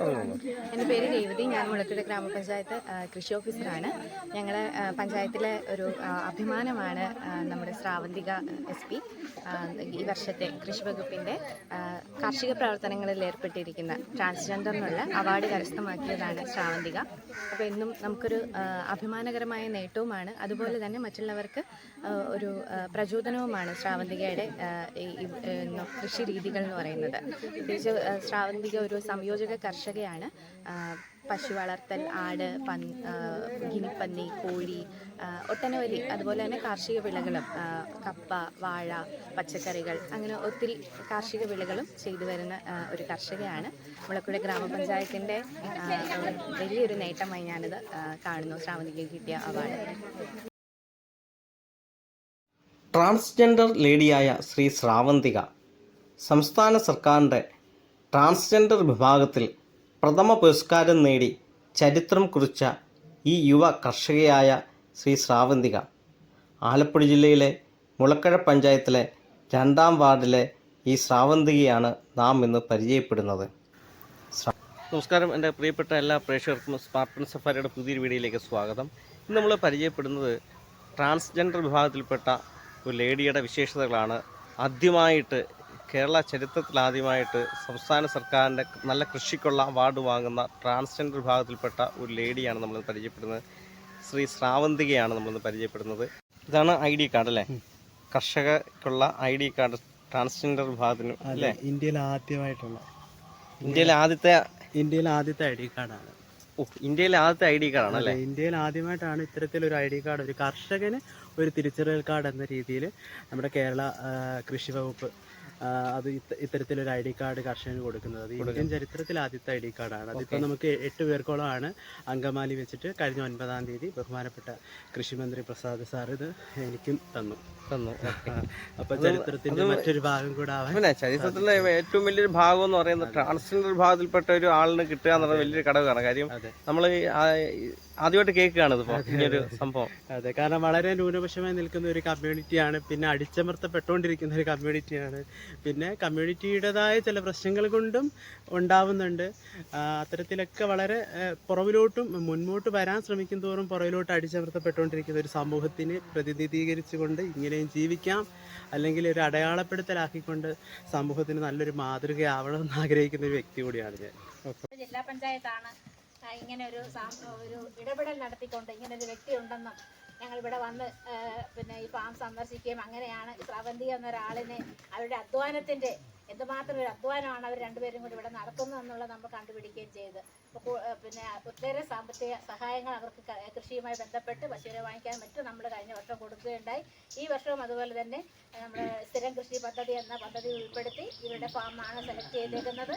എന്റെ പേര് രേവതി. ഞാൻ മുളത്തുര ഗ്രാമപഞ്ചായത്ത് കൃഷി ഓഫീസറാണ്. ഞങ്ങളുടെ പഞ്ചായത്തിലെ ഒരു അഭിമാനമാണ് നമ്മുടെ ശ്രാവന്തിക എസ് പി. ഈ വർഷത്തെ കൃഷി വകുപ്പിന്റെ കാർഷിക പ്രവർത്തനങ്ങളിൽ ഏർപ്പെട്ടിരിക്കുന്ന ട്രാൻസ്ജെൻഡറിനുള്ള അവാർഡ് കരസ്ഥമാക്കിയതാണ് ശ്രാവന്തിക. അപ്പോൾ എന്നും നമുക്കൊരു അഭിമാനകരമായ നേട്ടവുമാണ്. അതുപോലെ തന്നെ മറ്റുള്ളവർക്ക് ഒരു പ്രചോദനവുമാണ് ശ്രാവന്തികയുടെ കൃഷി രീതികൾ എന്ന് പറയുന്നത്. പ്രത്യേകിച്ച് ശ്രാവന്തിക ഒരു സംയോജക കർഷകയാണ്. പശു വളർത്തൽ ആട് പൻ ഗിനിപ്പന്നി കോഴി ഒട്ടനവധി അതുപോലെ തന്നെ കാർഷിക വിളകളും കപ്പ വാഴ പച്ചക്കറികൾ അങ്ങനെ ഒത്തിരി കാർഷിക വിളകളും ചെയ്തു വരുന്ന ഒരു കർഷകയാണ്. മുളക്കുഴ ഗ്രാമപഞ്ചായത്തിന്റെ വലിയൊരു നേട്ടമായി ഞാനിത് കാണുന്നു. ശ്രാവന്തിക്ക് കിട്ടിയ അവാർഡ്. ട്രാൻസ്ജെൻഡർ ലേഡിയായ ശ്രീ ശ്രാവന്തിക സംസ്ഥാന സർക്കാരിന്റെ ട്രാൻസ്ജെൻഡർ വിഭാഗത്തിൽ പ്രഥമ പുരസ്കാരം നേടി ചരിത്രം കുറിച്ച ഈ യുവ കർഷകയായ ശ്രീ ശ്രാവന്തിക. ആലപ്പുഴ ജില്ലയിലെ മുളക്കഴ പഞ്ചായത്തിലെ രണ്ടാം വാർഡിലെ ഈ ശ്രാവന്തികയാണ് നാം ഇന്ന് പരിചയപ്പെടുന്നത്. നമസ്കാരം. എന്റെ പ്രിയപ്പെട്ട എല്ലാ പ്രേക്ഷകർക്കും സ്മാർട്ട് സഫാരിയുടെ പുതിയൊരു വീഡിയോയിലേക്ക് സ്വാഗതം. ഇന്ന് നമ്മൾ പരിചയപ്പെടുന്നത് ട്രാൻസ്ജെൻഡർ വിഭാഗത്തിൽപ്പെട്ട ഒരു ലേഡിയുടെ വിശേഷതകളാണ്. ആദ്യമായിട്ട് കേരള ചരിത്രത്തിൽ ആദ്യമായിട്ട് സംസ്ഥാന സർക്കാരിന്റെ നല്ല കൃഷിക്കുള്ള അവാർഡ് വാങ്ങുന്ന ട്രാൻസ്ജെൻഡർ വിഭാഗത്തിൽപ്പെട്ട ഒരു ലേഡിയാണ് നമ്മൾ പരിചയപ്പെടുന്നത്. ശ്രീ ശ്രാവന്തികയാണ് നമ്മളിന്ന് പരിചയപ്പെടുന്നത്. ഇതാണ് ഐ ഡി കാർഡ് അല്ലേ? കർഷകക്കുള്ള ഐ ഡി കാർഡ് ട്രാൻസ്ജെൻഡർ വിഭാഗത്തിന് അല്ലേ? ഇന്ത്യയിൽ ആദ്യമായിട്ടുള്ള. ഇന്ത്യയിലെ ആദ്യത്തെ ഇന്ത്യയിൽ ആദ്യത്തെ ഐ ഡി കാർഡാണ്. ഓ, ഇന്ത്യയിലെ ആദ്യത്തെ ഐ ഡി കാർഡാണ് അല്ലേ? ഇന്ത്യയിൽ ആദ്യമായിട്ടാണ് ഇത്തരത്തിലൊരു ഐ ഡി കാർഡ് ഒരു കർഷകന് ഒരു തിരിച്ചറിയൽ കാർഡ് എന്ന രീതിയിൽ നമ്മുടെ കേരള കൃഷി വകുപ്പ് അത് ഇത്ത- ഇത്തരത്തിലൊരു ഐ ഡി കാർഡ് കർഷകന് കൊടുക്കുന്നത്. അത് ഇന്ത്യൻ ചരിത്രത്തിൽ ആദ്യത്തെ ഐ ഡി കാർഡാണ്. അതിപ്പോൾ നമുക്ക് എട്ട് പേർക്കോളമാണ് അങ്കമാലി വെച്ചിട്ട് കഴിഞ്ഞ ഒൻപതാം തീയതി ബഹുമാനപ്പെട്ട കൃഷിമന്ത്രി പ്രസാദ് സാർ ഇത് എനിക്കും തന്നു. തന്നു. അപ്പൊ ചരിത്രത്തിന്റെ മറ്റൊരു ഭാഗം കൂടെ ആവാൻ ചരിത്രത്തിലെ ഏറ്റവും വലിയൊരു ഭാഗം എന്ന് പറയുന്നത് ട്രാൻസ്ജെൻഡർ വിഭാഗത്തിൽപ്പെട്ട ഒരു ആളിന് കിട്ടുക എന്നുള്ള വലിയൊരു ഘടകമാണ്. കാര്യം. നമ്മൾ ആദ്യമായിട്ട് കേൾക്കുകയാണ് ഇതിപ്പോ ഇങ്ങനൊരു സംഭവം. അതെ കാരണം വളരെ ന്യൂനപക്ഷമായി നിൽക്കുന്ന ഒരു കമ്മ്യൂണിറ്റിയാണ്. പിന്നെ അടിച്ചമർത്തപ്പെട്ടുകൊണ്ടിരിക്കുന്ന ഒരു കമ്മ്യൂണിറ്റിയാണ്. പിന്നെ കമ്മ്യൂണിറ്റിയുടേതായ ചില പ്രശ്നങ്ങൾ കൊണ്ടും ഉണ്ടാവുന്നുണ്ട്. അത്തരത്തിലൊക്കെ വളരെ പുറവിലോട്ടും പുറകിലോട്ടും മുൻപോട്ട് വരാൻ ശ്രമിക്കും തോറും പുറകിലോട്ട് അടിച്ചമർത്തപ്പെട്ടുകൊണ്ടിരിക്കുന്ന ഒരു സമൂഹത്തിന് പ്രതിനിധീകരിച്ചുകൊണ്ട് ഇങ്ങനെയും ജീവിക്കാം. അല്ലെങ്കിൽ ഒരു അടയാളപ്പെടുത്തലാക്കിക്കൊണ്ട് സമൂഹത്തിന് നല്ലൊരു മാതൃകയാവണമെന്ന് ആഗ്രഹിക്കുന്ന ഒരു വ്യക്തി കൂടിയാണ് ഞാൻ. ജില്ലാ പഞ്ചായത്താണ് ഇങ്ങനെ ഒരു ഒരു ഇടപെടൽ നടത്തിക്കൊണ്ട് ഇങ്ങനെ ഒരു വ്യക്തി ഉണ്ടെന്നും ഞങ്ങൾ ഇവിടെ വന്ന് പിന്നെ ഈ ഫാം സന്ദർശിക്കുകയും അങ്ങനെയാണ് സ്രവന്തി എന്നൊരാളിനെ അവരുടെ അധ്വാനത്തിന്റെ എന്തുമാത്രം ഒരു അധ്വാനമാണ് അവർ രണ്ടുപേരും കൂടി ഇവിടെ നടത്തുന്നത് എന്നുള്ളത് നമ്മൾ കണ്ടുപിടിക്കുകയും ചെയ്ത്. പിന്നെ ഒട്ടേറെ സാമ്പത്തിക സഹായങ്ങൾ അവർക്ക് കൃഷിയുമായി ബന്ധപ്പെട്ട് പശുവിനെ വാങ്ങിക്കാൻ മറ്റും നമ്മൾ കഴിഞ്ഞ വർഷം കൊടുക്കുകയുണ്ടായി. ഈ വർഷവും അതുപോലെ തന്നെ നമ്മൾ സ്ഥിരം കൃഷി പദ്ധതി എന്ന പദ്ധതി ഉൾപ്പെടുത്തി ഇവരുടെ ഫാമാണ് സെലക്ട് ചെയ്തേക്കുന്നത്.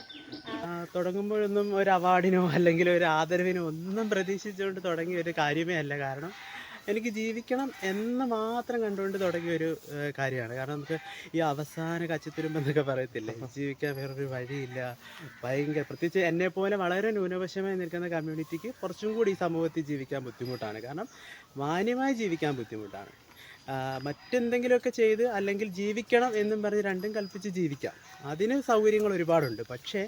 തുടങ്ങുമ്പോഴൊന്നും ഒരു അവാർഡിനോ അല്ലെങ്കിൽ ഒരു ആദരവിനോ ഒന്നും പ്രതീക്ഷിച്ചുകൊണ്ട് തുടങ്ങിയ ഒരു കാര്യമേ അല്ല. കാരണം എനിക്ക് ജീവിക്കണം എന്ന് മാത്രം കണ്ടുകൊണ്ട് തുടങ്ങിയ ഒരു കാര്യമാണ്. കാരണം നമുക്ക് ഈ അവസാന കച്ചിത്തുരുമ്പ് എന്നൊക്കെ പറയത്തില്ലേ? ജീവിക്കാൻ വേറൊരു വഴിയില്ല. ഭയങ്കര പ്രത്യേകിച്ച് എന്നെ പോലെ വളരെ ന്യൂനപക്ഷമായി നിൽക്കുന്ന കമ്മ്യൂണിറ്റിക്ക് കുറച്ചും കൂടി ഈ സമൂഹത്തിൽ ജീവിക്കാൻ ബുദ്ധിമുട്ടാണ്. കാരണം മാന്യമായി ജീവിക്കാൻ ബുദ്ധിമുട്ടാണ്. മറ്റെന്തെങ്കിലുമൊക്കെ ചെയ്ത് അല്ലെങ്കിൽ ജീവിക്കണം എന്നും പറഞ്ഞ് രണ്ടും കൽപ്പിച്ച് ജീവിക്കാം. അതിന് സൗകര്യങ്ങൾ ഒരുപാടുണ്ട്. പക്ഷേ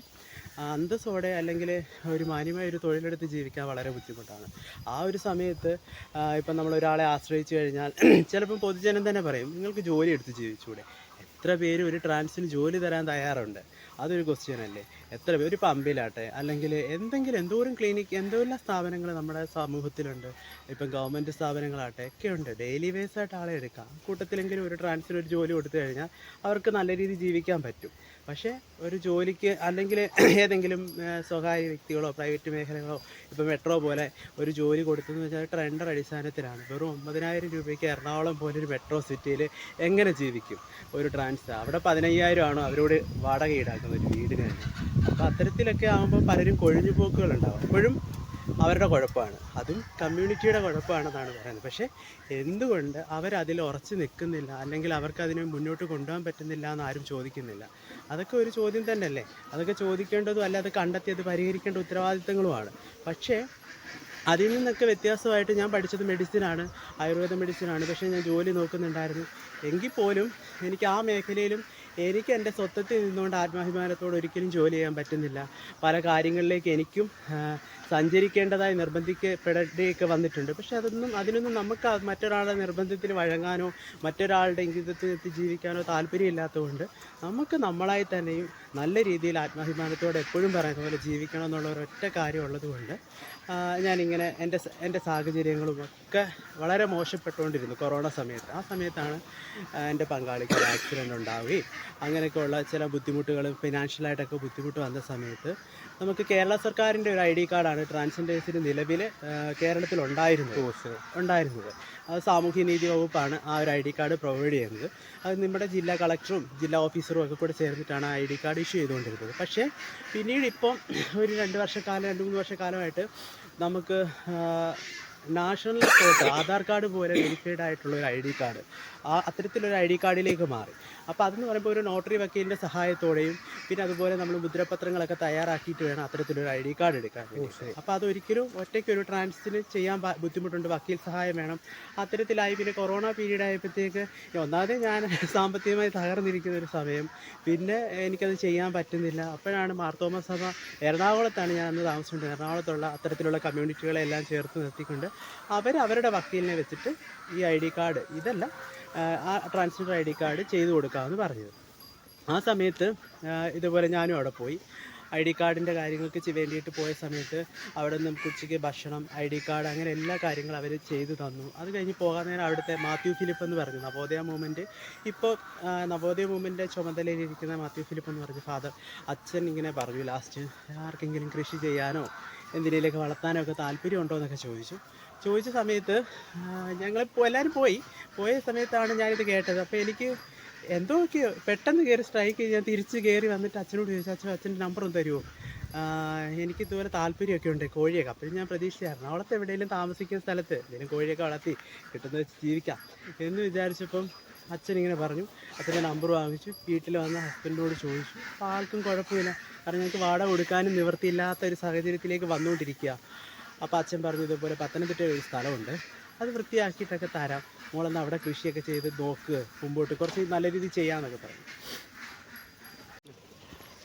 അന്തസ്സോടെ അല്ലെങ്കിൽ ഒരു മാന്യമായ ഒരു തൊഴിലെടുത്ത് ജീവിക്കാൻ വളരെ ബുദ്ധിമുട്ടാണ്. ആ ഒരു സമയത്ത് ഇപ്പം നമ്മൾ ഒരാളെ ആശ്രയിച്ചു കഴിഞ്ഞാൽ ചിലപ്പം പൊതുജനം തന്നെ പറയും നിങ്ങൾക്ക് ജോലി എടുത്ത് ജീവിച്ചൂടെ? എത്ര പേര് ഒരു ട്രാൻസിന് ജോലി തരാൻ തയ്യാറുണ്ട്? അതൊരു ക്വസ്റ്റ്യൻ അല്ലേ? എത്ര പേര് ഒരു പമ്പിലാട്ടെ? അല്ലെങ്കിൽ എന്തെങ്കിലും എന്തോരം ക്ലിനിക്ക് എന്തോരം സ്ഥാപനങ്ങൾ നമ്മുടെ സമൂഹത്തിലുണ്ട്? ഇപ്പം ഗവൺമെന്റ് സ്ഥാപനങ്ങളാട്ടെ ഒക്കെ ഉണ്ട് ഡെയിലി വേസ് ആയിട്ട് ആളെ എടുക്കാം. കൂട്ടത്തിലെങ്കിലും ഒരു ട്രാൻസിന് ഒരു ജോലി കൊടുത്തു കഴിഞ്ഞാൽ അവർക്ക് നല്ല രീതിയിൽ ജീവിക്കാൻ പറ്റും. പക്ഷേ ഒരു ജോലിക്ക് അല്ലെങ്കിൽ ഏതെങ്കിലും സ്വകാര്യ വ്യക്തികളോ പ്രൈവറ്റ് മേഖലകളോ ഇപ്പോൾ മെട്രോ പോലെ ഒരു ജോലി കൊടുത്തെന്ന് വെച്ചാൽ ട്രെൻഡർ അടിസ്ഥാനത്തിലാണ്. വെറും ഒമ്പതിനായിരം രൂപയ്ക്ക് എറണാകുളം പോലെ ഒരു മെട്രോ സിറ്റിയിൽ എങ്ങനെ ജീവിക്കും? ഒരു ട്രാൻസ്. അവിടെ പതിനയ്യായിരം ആണോ അവരോട് വാടക ഈടാക്കുന്ന ഒരു വീടിന് തന്നെ. അപ്പോൾ അത്തരത്തിലൊക്കെ ആകുമ്പോൾ പലരും കൊഴിഞ്ഞു പോക്കുകളുണ്ടാവും. അപ്പോഴും അവരുടെ കുഴപ്പമാണ്. അതും കമ്മ്യൂണിറ്റിയുടെ കുഴപ്പമാണെന്നാണ് പറയുന്നത്. പക്ഷേ എന്തുകൊണ്ട് അവരതിൽ ഉറച്ചു നിൽക്കുന്നില്ല? അല്ലെങ്കിൽ അവർക്ക് അതിനെ മുന്നോട്ട് കൊണ്ടുപോകാൻ പറ്റുന്നില്ല എന്ന് ആരും ചോദിക്കുന്നില്ല. അതൊക്കെ ഒരു ചോദ്യം തന്നെയല്ലേ? അതൊക്കെ ചോദിക്കേണ്ടതും അല്ല അത് കണ്ടെത്തി അത് പരിഹരിക്കേണ്ട ഉത്തരവാദിത്തങ്ങളുമാണ്. പക്ഷേ അതിൽ നിന്നൊക്കെ വ്യത്യാസമായിട്ട് ഞാൻ പഠിച്ചത് മെഡിസിനാണ് ആയുർവേദ മെഡിസിനാണ് പക്ഷേ ഞാൻ ജോലി നോക്കുന്നുണ്ടായിരുന്നു. എങ്കിൽ പോലും എനിക്ക് ആ മേഖലയിലും എനിക്ക് എന്റെ സ്വത്വത്തിൽ നിന്നുകൊണ്ട് ആത്മാഭിമാനത്തോട് ഒരിക്കലും ജോലി ചെയ്യാൻ പറ്റുന്നില്ല. പല കാര്യങ്ങളിലേക്ക് എനിക്കും സഞ്ചരിക്കേണ്ടതായി നിർബന്ധിക്കപ്പെടേണ്ടിയൊക്കെ വന്നിട്ടുണ്ട്. പക്ഷെ അതൊന്നും അതിനൊന്നും നമുക്ക് മറ്റൊരാളുടെ നിർബന്ധത്തിന് വഴങ്ങാനോ മറ്റൊരാളുടെ ഇംഗിതത്തിനെത്തി ജീവിക്കാനോ താല്പര്യമില്ലാത്തതുകൊണ്ട് നമുക്ക് നമ്മളായി തന്നെയും നല്ല രീതിയിൽ ആത്മാഭിമാനത്തോടെ എപ്പോഴും പറയുന്ന പോലെ ജീവിക്കണം എന്നുള്ള ഒരൊറ്റ കാര്യം ഉള്ളതുകൊണ്ട് ആ, ഞാനിങ്ങനെ എന്റെ എന്റെ സാഹചര്യങ്ങളും ഒക്കെ വളരെ മോശപ്പെട്ടുകൊണ്ടിരുന്നു കൊറോണ സമയത്ത്. ആ സമയത്താണ് എന്റെ പങ്കാളിക്ക് ആക്സിഡന്റ് ഉണ്ടാവുകയും അങ്ങനെയൊക്കെയുള്ള ചില ബുദ്ധിമുട്ടുകൾ ഫിനാൻഷ്യലായിട്ടൊക്കെ ബുദ്ധിമുട്ട് വന്ന സമയത്ത് നമുക്ക് കേരള സർക്കാരിന്റെ ഒരു ഐ ഡി കാർഡാണ് ട്രാൻസ്ജെൻഡേഴ്സിന് നിലവിൽ കേരളത്തിൽ ഉണ്ടായിരുന്നത് ഉണ്ടായിരുന്നത്. അത് സാമൂഹ്യ നീതി വകുപ്പാണ് ആ ഒരു ഐ ഡി കാർഡ് പ്രൊവൈഡ് ചെയ്യുന്നത്. അത് നമ്മുടെ ജില്ലാ കളക്ടറും ജില്ലാ ഓഫീസറും ഒക്കെ കൂടെ ചേർന്നിട്ടാണ് ഐ ഡി കാർഡ് ഇഷ്യൂ ചെയ്തുകൊണ്ടിരുന്നത്. പക്ഷേ പിന്നീട് ഇപ്പം ഒരു രണ്ട് വർഷക്കാലം രണ്ട് മൂന്ന് വർഷക്കാലമായിട്ട് നമുക്ക് നാഷണൽ ഫോട്ടോ ആധാർ കാർഡ് പോലെ വെരിഫൈഡ് ആയിട്ടുള്ള ഒരു ഐ ഡി കാർഡ് ആ അത്തരത്തിലൊരു ഐ ഡി കാർഡിലേക്ക് മാറി. അപ്പോൾ അതെന്ന് പറയുമ്പോൾ ഒരു നോട്ടറി വക്കീലിന്റെ സഹായത്തോടെയും പിന്നെ അതുപോലെ നമ്മൾ മുദ്രപത്രങ്ങളൊക്കെ തയ്യാറാക്കിയിട്ട് വേണം അത്തരത്തിലൊരു ഐ ഡി കാർഡ് എടുക്കാൻ അപ്പോൾ അതൊരിക്കലും ഒറ്റയ്ക്ക് ഒരു ട്രാൻസിന് ചെയ്യാൻ ബുദ്ധിമുട്ടുണ്ട്. വക്കീൽ സഹായം വേണം. അത്തരത്തിലായി പിന്നെ കൊറോണ പീരീഡ് ആയപ്പോഴത്തേക്ക് ഒന്നാമത് ഞാൻ സാമ്പത്തികമായി തകർന്നിരിക്കുന്ന ഒരു സമയം. പിന്നെ എനിക്കത് ചെയ്യാൻ പറ്റുന്നില്ല. അപ്പോഴാണ് മാർത്തോമ സഭ എറണാകുളത്താണ് ഞാൻ അന്ന് താമസിച്ചുകൊണ്ട് എറണാകുളത്തുള്ള അത്തരത്തിലുള്ള കമ്മ്യൂണിറ്റികളെല്ലാം ചേർത്ത് നിർത്തിക്കൊണ്ട് അവർ അവരുടെ വക്കീലിനെ വെച്ചിട്ട് ഈ ഐ ഡി കാർഡ് ഇതല്ല ആ, ട്രാൻസ്ജെൻഡർ ഐ ഡി കാർഡ് ചെയ്തു കൊടുക്കാമെന്ന് പറഞ്ഞത് ആ സമയത്ത് ഇതുപോലെ ഞാനും അവിടെ പോയി. ഐ ഡി കാർഡിന്റെ കാര്യങ്ങൾക്ക് വേണ്ടിയിട്ട് പോയ സമയത്ത് അവിടെ നിന്ന് നമുക്ക് ഉച്ചയ്ക്ക് ഭക്ഷണം ഐ ഡി കാർഡ് അങ്ങനെ എല്ലാ കാര്യങ്ങളും അവർ ചെയ്തു തന്നു. അത് കഴിഞ്ഞ് പോകാൻ നേരം അവിടുത്തെ മാത്യു ഫിലിപ്പ് എന്ന് പറഞ്ഞു നവോദയ മൂവ്മെന്റ് ഇപ്പോൾ നവോദയ മൂവ്മെന്റ് ചുമതലയിലിരിക്കുന്ന മാത്യു ഫിലിപ്പ് എന്ന് പറഞ്ഞ ഫാദർ അച്ഛൻ ഇങ്ങനെ പറഞ്ഞു ലാസ്റ്റ് ആർക്കെങ്കിലും കൃഷി ചെയ്യാനോ എന്തിനേലൊക്കെ വളർത്താനോ ഒക്കെ താല്പര്യമുണ്ടോ? എന്നൊക്കെ ചോദിച്ചു. ചോദിച്ച സമയത്ത് ഞങ്ങൾ എല്ലാവരും പോയി. പോയ സമയത്താണ് ഞാനിത് കേട്ടത്. അപ്പോൾ എനിക്ക് എന്തൊക്കെയോ പെട്ടെന്ന് കയറി സ്ട്രൈക്ക് ഞാൻ തിരിച്ച് കയറി വന്നിട്ട് അച്ഛനോട് ചോദിച്ചു അച്ഛൻ അച്ഛന്റെ ഒന്ന് തരുമോ? എനിക്ക് ഇതുപോലെ താല്പര്യമൊക്കെ ഉണ്ട് കോഴിയൊക്കെ. അപ്പോഴും ഞാൻ പ്രതീക്ഷിച്ചായിരുന്നു. എറണാകുളത്ത് എവിടെയെങ്കിലും താമസിക്കുന്ന സ്ഥലത്ത് ഇതിന് കോഴിയൊക്കെ വളർത്തി കിട്ടുന്ന ജീവിക്കാം എന്ന് വിചാരിച്ചപ്പം അച്ഛൻ ഇങ്ങനെ പറഞ്ഞു. അച്ഛന്റെ നമ്പർ വാങ്ങിച്ചു. വീട്ടിൽ വന്ന ഹസ്ബൻഡിനോട് ചോദിച്ചു. അപ്പോൾ ആൾക്കും കുഴപ്പമില്ല. കാരണം ഞങ്ങൾക്ക് വാടക കൊടുക്കാനും നിവൃത്തിയില്ലാത്ത ഒരു സാഹചര്യത്തിലേക്ക് വന്നുകൊണ്ടിരിക്കുക. അപ്പോൾ അച്ഛൻ പറഞ്ഞു ഇതുപോലെ പത്തനംതിട്ടയിൽ ഒരു സ്ഥലമുണ്ട്. അത് വൃത്തിയാക്കിയിട്ടൊക്കെ തരാം. മോളെന്ന് അവിടെ കൃഷിയൊക്കെ ചെയ്ത് നോക്ക് മുമ്പോട്ട് കുറച്ച് നല്ല രീതിയിൽ ചെയ്യാമെന്നൊക്കെ പറഞ്ഞു.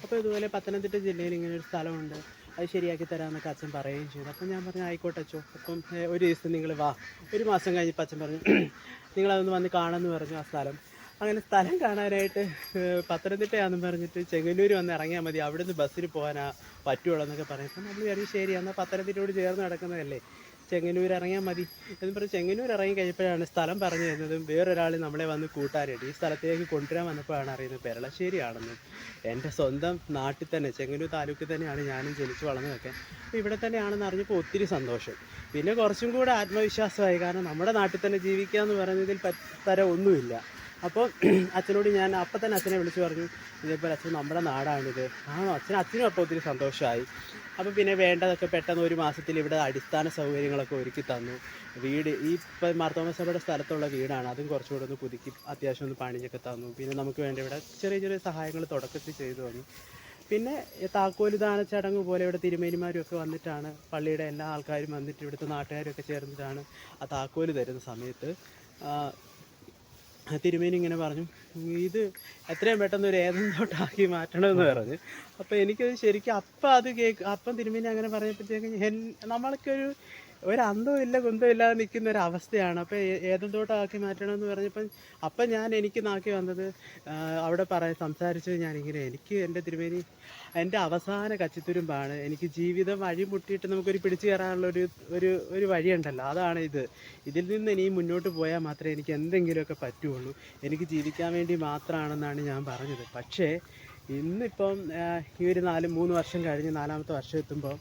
അപ്പോൾ ഇതുപോലെ പത്തനംതിട്ട ജില്ലയിൽ ഇങ്ങനെ ഒരു സ്ഥലമുണ്ട്. അത് ശരിയാക്കി തരാമെന്നൊക്കെ അച്ഛൻ പറയുകയും ചെയ്തു. അപ്പം ഞാൻ പറഞ്ഞു ആയിക്കോട്ടെ അച്ഛോ. അപ്പം ഒരു ദിവസം നിങ്ങൾ വാ. ഒരു മാസം കഴിഞ്ഞപ്പോൾ അച്ഛൻ പറഞ്ഞു നിങ്ങളതൊന്ന് വന്ന് കാണാമെന്ന് പറഞ്ഞു ആ സ്ഥലം. അങ്ങനെ സ്ഥലം കാണാനായിട്ട് പത്തനംതിട്ടയാണെന്ന് പറഞ്ഞിട്ട് ചെങ്ങന്നൂർ വന്ന് ഇറങ്ങിയാൽ മതി. അവിടുന്ന് ബസ്സിൽ പോകാനാ പറ്റുള്ളൂ എന്നൊക്കെ പറയുമ്പോൾ നമ്മൾ വിചാരിച്ചു ശരി എന്നാൽ പത്തനംതിട്ടയോട് ചേർന്ന് നടക്കുന്നതല്ലേ. ചെങ്ങന്നൂർ ഇറങ്ങിയാൽ മതി. എന്ന് പറഞ്ഞ് ചെങ്ങന്നൂർ ഇറങ്ങി കഴിഞ്ഞപ്പോഴാണ് സ്ഥലം പറഞ്ഞു തരുന്നതും വേറൊരാൾ നമ്മളെ വന്ന് കൂട്ടാനായിട്ട് ഈ സ്ഥലത്തേക്ക് കൊണ്ടുവരാൻ വന്നപ്പോഴാണ് അറിയുന്നത് പെരളശ്ശേരിയാണെന്ന്. എന്റെ സ്വന്തം നാട്ടിൽ തന്നെ ചെങ്ങന്നൂർ താലൂക്കിൽ തന്നെയാണ് ഞാനും ജനിച്ചു വളർന്നതൊക്കെ. അപ്പോൾ ഇവിടെ തന്നെയാണെന്ന് അറിഞ്ഞപ്പോൾ ഒത്തിരി സന്തോഷം. പിന്നെ കുറച്ചും കൂടെ ആത്മവിശ്വാസമായി. കാരണം നമ്മുടെ നാട്ടിൽ തന്നെ ജീവിക്കുക എന്ന് പറയുന്നതിൽ പറ്റ ഒന്നുമില്ല. അപ്പോൾ അച്ഛനോട് ഞാൻ അപ്പം തന്നെ അച്ഛനെ വിളിച്ചു പറഞ്ഞു ഇതേപോലെ അച്ഛൻ നമ്മുടെ നാടാണിത്. ആണോ? അച്ഛൻ അച്ഛനും അപ്പോൾ ഒത്തിരി സന്തോഷമായി അപ്പോൾ പിന്നെ വേണ്ടതൊക്കെ പെട്ടെന്ന് ഒരു മാസത്തിൽ ഇവിടെ അടിസ്ഥാന സൗകര്യങ്ങളൊക്കെ ഒരുക്കി തന്നു. വീട് ഈ ഇപ്പം മാർത്തോമസഭയുടെ സ്ഥലത്തുള്ള വീടാണ്. അതും കുറച്ചുകൂടെ ഒന്ന് പുതുക്കി അത്യാവശ്യം ഒന്ന് പണിഞ്ഞൊക്കെ തന്നു. പിന്നെ നമുക്ക് വേണ്ട ഇവിടെ ചെറിയ ചെറിയ സഹായങ്ങൾ തുടക്കത്തിൽ ചെയ്തു തന്നു. പിന്നെ താക്കോലുദാന ചടങ്ങ് പോലെ ഇവിടെ തിരുമേനിമാരും ഒക്കെ വന്നിട്ടാണ് പള്ളിയുടെ എല്ലാ ആൾക്കാരും വന്നിട്ട് ഇവിടുത്തെ നാട്ടുകാരും ഒക്കെ ചേർന്നിട്ടാണ് ആ താക്കോൽ തരുന്ന സമയത്ത് തിരുമേനി ഇങ്ങനെ പറഞ്ഞു ഇത് എത്രയും പെട്ടെന്ന് ഒരു ഏതെന്തോട്ടാക്കി മാറ്റണമെന്ന് പറഞ്ഞു. അപ്പോൾ എനിക്കത് ശരിക്കും അപ്പം അത് കേക്ക് അപ്പം തിരുമേനി അങ്ങനെ പറഞ്ഞപ്പോഴത്തേക്ക് എൻ നമ്മൾക്കൊരു ഒരു അന്തവും ഇല്ല കുന്തവും ഇല്ലാതെ നിൽക്കുന്ന ഒരു അവസ്ഥയാണ്. അപ്പോൾ ഏതെന്തോട്ടാക്കി മാറ്റണമെന്ന് പറഞ്ഞപ്പം അപ്പം ഞാൻ എനിക്ക് നാക്കി വന്നത് അവിടെ പറ സംസാരിച്ചത് ഞാനിങ്ങനെ എനിക്ക് എന്റെ തിരുമേനി എന്റെ അവസാന കച്ചിത്തുരുമ്പാണ്. എനിക്ക് ജീവിതം വഴിമുട്ടിയിട്ട് നമുക്കൊരു പിടിച്ചു കയറാനുള്ള ഒരു ഒരു ഒരു വഴിയുണ്ടല്ലോ. അതാണ് ഇത്. ഇതിൽ നിന്ന് ഇനി മുന്നോട്ട് പോയാൽ മാത്രമേ എനിക്ക് എന്തെങ്കിലുമൊക്കെ പറ്റുള്ളൂ. എനിക്ക് ജീവിക്കാൻ വേണ്ടി മാത്രമാണെന്നാണ് ഞാൻ പറഞ്ഞത്. പക്ഷേ ഇന്നിപ്പം ഈ ഒരു നാല് മൂന്ന് വർഷം കഴിഞ്ഞ് നാലാമത്തെ വർഷം എത്തുമ്പോൾ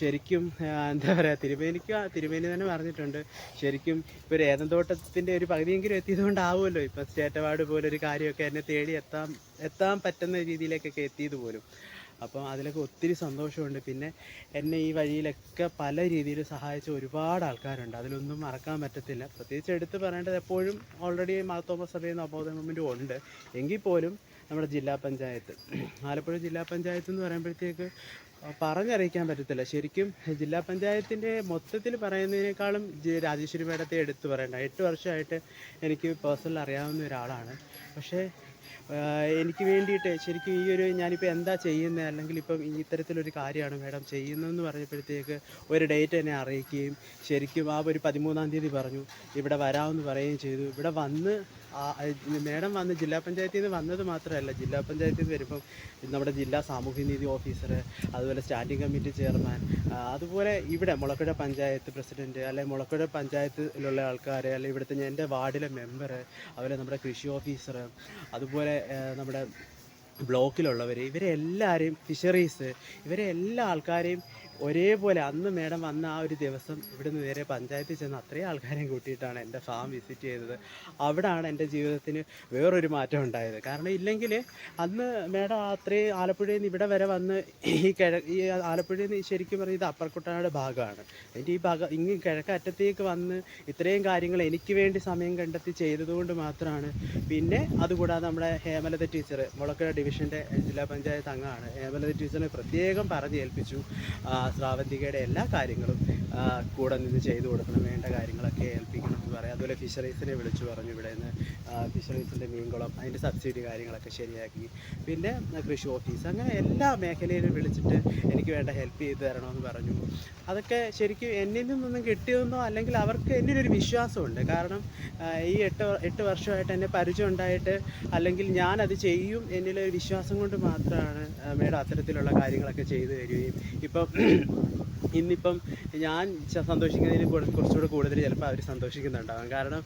ശരിക്കും എന്താ പറയുക തിരുമേനിക്ക് തിരുമേനി തന്നെ പറഞ്ഞിട്ടുണ്ട്. ശരിക്കും ഇപ്പോൾ ഒരു ഏതന്തോട്ടത്തിന്റെ ഒരു പകുതിയെങ്കിലും എത്തിയതുകൊണ്ടാവുമല്ലോ. ഇപ്പം സ്റ്റേറ്റ് അവാർഡ് പോലെ ഒരു കാര്യമൊക്കെ എന്നെ തേടി എത്താൻ എത്താൻ പറ്റുന്ന രീതിയിലേക്കൊക്കെ എത്തിയത് പോലും. അപ്പം അതിലൊക്കെ ഒത്തിരി സന്തോഷമുണ്ട്. പിന്നെ എന്നെ ഈ വഴിയിലൊക്കെ പല രീതിയിൽ സഹായിച്ച ഒരുപാട് ആൾക്കാരുണ്ട്. അതിലൊന്നും മറക്കാൻ പറ്റത്തില്ല. പ്രത്യേകിച്ച് എടുത്ത് പറയേണ്ടത് എപ്പോഴും ഓൾറെഡി മാർത്തോമ സഭയിൽ നിന്ന് അബോധ മൂവ്മെന്റും ഉണ്ട്. എങ്കിൽ പോലും നമ്മുടെ ജില്ലാ പഞ്ചായത്ത്. ആലപ്പുഴ ജില്ലാ പഞ്ചായത്ത് എന്ന് പറയുമ്പോഴത്തേക്ക് പറഞ്ഞറിയിക്കാൻ പറ്റത്തില്ല. ശരിക്കും ജില്ലാ പഞ്ചായത്തിന്റെ മൊത്തത്തിൽ പറയുന്നതിനേക്കാളും രാജേശ്വരി മേഡത്തെ എടുത്തു പറയണ്ട. എട്ട് വർഷമായിട്ട് എനിക്ക് പേഴ്സണൽ അറിയാവുന്ന ഒരാളാണ്. പക്ഷേ എനിക്ക് വേണ്ടിയിട്ട് ശരിക്കും ഈ ഒരു ഞാനിപ്പോൾ എന്താ ചെയ്യുന്നത് അല്ലെങ്കിൽ ഇപ്പം ഇത്തരത്തിലൊരു കാര്യമാണ് മാഡം ചെയ്യുന്നതെന്ന് പറഞ്ഞപ്പോഴത്തേക്ക് ഒരു ഡേറ്റ് എന്നെ അറിയിക്കുകയും ശരിക്കും ആ ഒരു പതിമൂന്നാം തീയതി പറഞ്ഞു. ഇവിടെ വരാമെന്ന് പറയുകയും ചെയ്തു. ഇവിടെ വന്ന് മേഡം വന്ന് ജില്ലാ പഞ്ചായത്തിൽ നിന്ന് വന്നത് മാത്രമല്ല ജില്ലാ പഞ്ചായത്തിൽ നിന്ന് വരുമ്പം നമ്മുടെ ജില്ലാ സാമൂഹ്യനീതി ഓഫീസർ അതുപോലെ സ്റ്റാൻഡിംഗ് കമ്മിറ്റി ചെയർമാൻ അതുപോലെ ഇവിടെ മുളക്കുഴ പഞ്ചായത്ത് പ്രസിഡന്റ് അല്ലെങ്കിൽ മുളക്കുഴ പഞ്ചായത്തിലുള്ള ആൾക്കാർ അല്ലെങ്കിൽ ഇവിടുത്തെ എന്റെ വാർഡിലെ മെമ്പർ അതുപോലെ നമ്മുടെ കൃഷി ഓഫീസർ അതുപോലെ നമ്മുടെ ബ്ലോക്കിലുള്ളവർ ഇവരെ എല്ലാവരെയും ഫിഷറീസ് ഇവരെ എല്ലാ ആൾക്കാരെയും ഒരേപോലെ അന്ന് മേഡം വന്ന ആ ഒരു ദിവസം ഇവിടുന്ന് നേരെ പഞ്ചായത്തിൽ ചെന്ന് അത്രയും ആൾക്കാരെയും കൂട്ടിയിട്ടാണ് എന്റെ ഫാം വിസിറ്റ് ചെയ്തത്. അവിടാണ് എന്റെ ജീവിതത്തിന് വേറൊരു മാറ്റം ഉണ്ടായത്. കാരണം ഇല്ലെങ്കിൽ അന്ന് മേഡം അത്രയും ആലപ്പുഴയിൽ നിന്ന് ഇവിടെ വരെ വന്ന് ഈ കിഴ ഈ ആലപ്പുഴയിൽ നിന്ന് ശരിക്കും പറഞ്ഞാൽ ഇത് അപ്പർ കുട്ടനാട് ഭാഗമാണ്. എന്റെ ഈ ഭാഗം ഇങ്ങ് കിഴക്കറ്റത്തേക്ക് വന്ന് ഇത്രയും കാര്യങ്ങൾ എനിക്ക് വേണ്ടി സമയം കണ്ടെത്തി ചെയ്തതുകൊണ്ട് മാത്രമാണ്. പിന്നെ അതുകൂടാതെ നമ്മുടെ ഹേമലത ടീച്ചർ മുളക്കര ഡിവിഷന്റെ ജില്ലാ പഞ്ചായത്ത് അംഗമാണ്. ഹേമലത ടീച്ചറിനെ പ്രത്യേകം പറഞ്ഞ് ശ്രാവന്തികയുടെ എല്ലാ കാര്യങ്ങളും കൂടെ നിന്ന് ചെയ്തു കൊടുക്കണം വേണ്ട കാര്യങ്ങളൊക്കെ ഏൽപ്പിക്കണം. എന്ന് പറയാം. അതുപോലെ ഫിഷറീസിനെ വിളിച്ചു പറഞ്ഞു ഇവിടെ നിന്ന്. ഫിഷറീസിന്റെ മീൻകുളം അതിന്റെ സബ്സിഡി കാര്യങ്ങളൊക്കെ ശരിയാക്കി. പിന്നെ കൃഷി ഓഫീസ് അങ്ങനെ എല്ലാ മേഖലയിലും വിളിച്ചിട്ട് എനിക്ക് വേണ്ട ഹെൽപ്പ് ചെയ്ത് തരണമെന്ന് പറഞ്ഞു. അതൊക്കെ ശരിക്കും എന്നിൽ നിന്നൊന്നും കിട്ടിയതെന്നോ അല്ലെങ്കിൽ അവർക്ക് എന്നിലൊരു വിശ്വാസമുണ്ട്. കാരണം ഈ എട്ട് എട്ട് വർഷമായിട്ട് എന്നെ പരിചയം ഉണ്ടായിട്ട് അല്ലെങ്കിൽ ഞാനത് ചെയ്യും എന്നിലൊരു വിശ്വാസം കൊണ്ട് മാത്രമാണ് മേഡം അത്തരത്തിലുള്ള കാര്യങ്ങളൊക്കെ ചെയ്തു തരികയും. ഇപ്പം ഇന്നിപ്പം ഞാൻ സന്തോഷിക്കുന്നതിൽ കൂടെ കുറച്ചുകൂടെ കൂടുതൽ ചിലപ്പോൾ അവർ സന്തോഷിക്കുന്നുണ്ടാകും കാരണം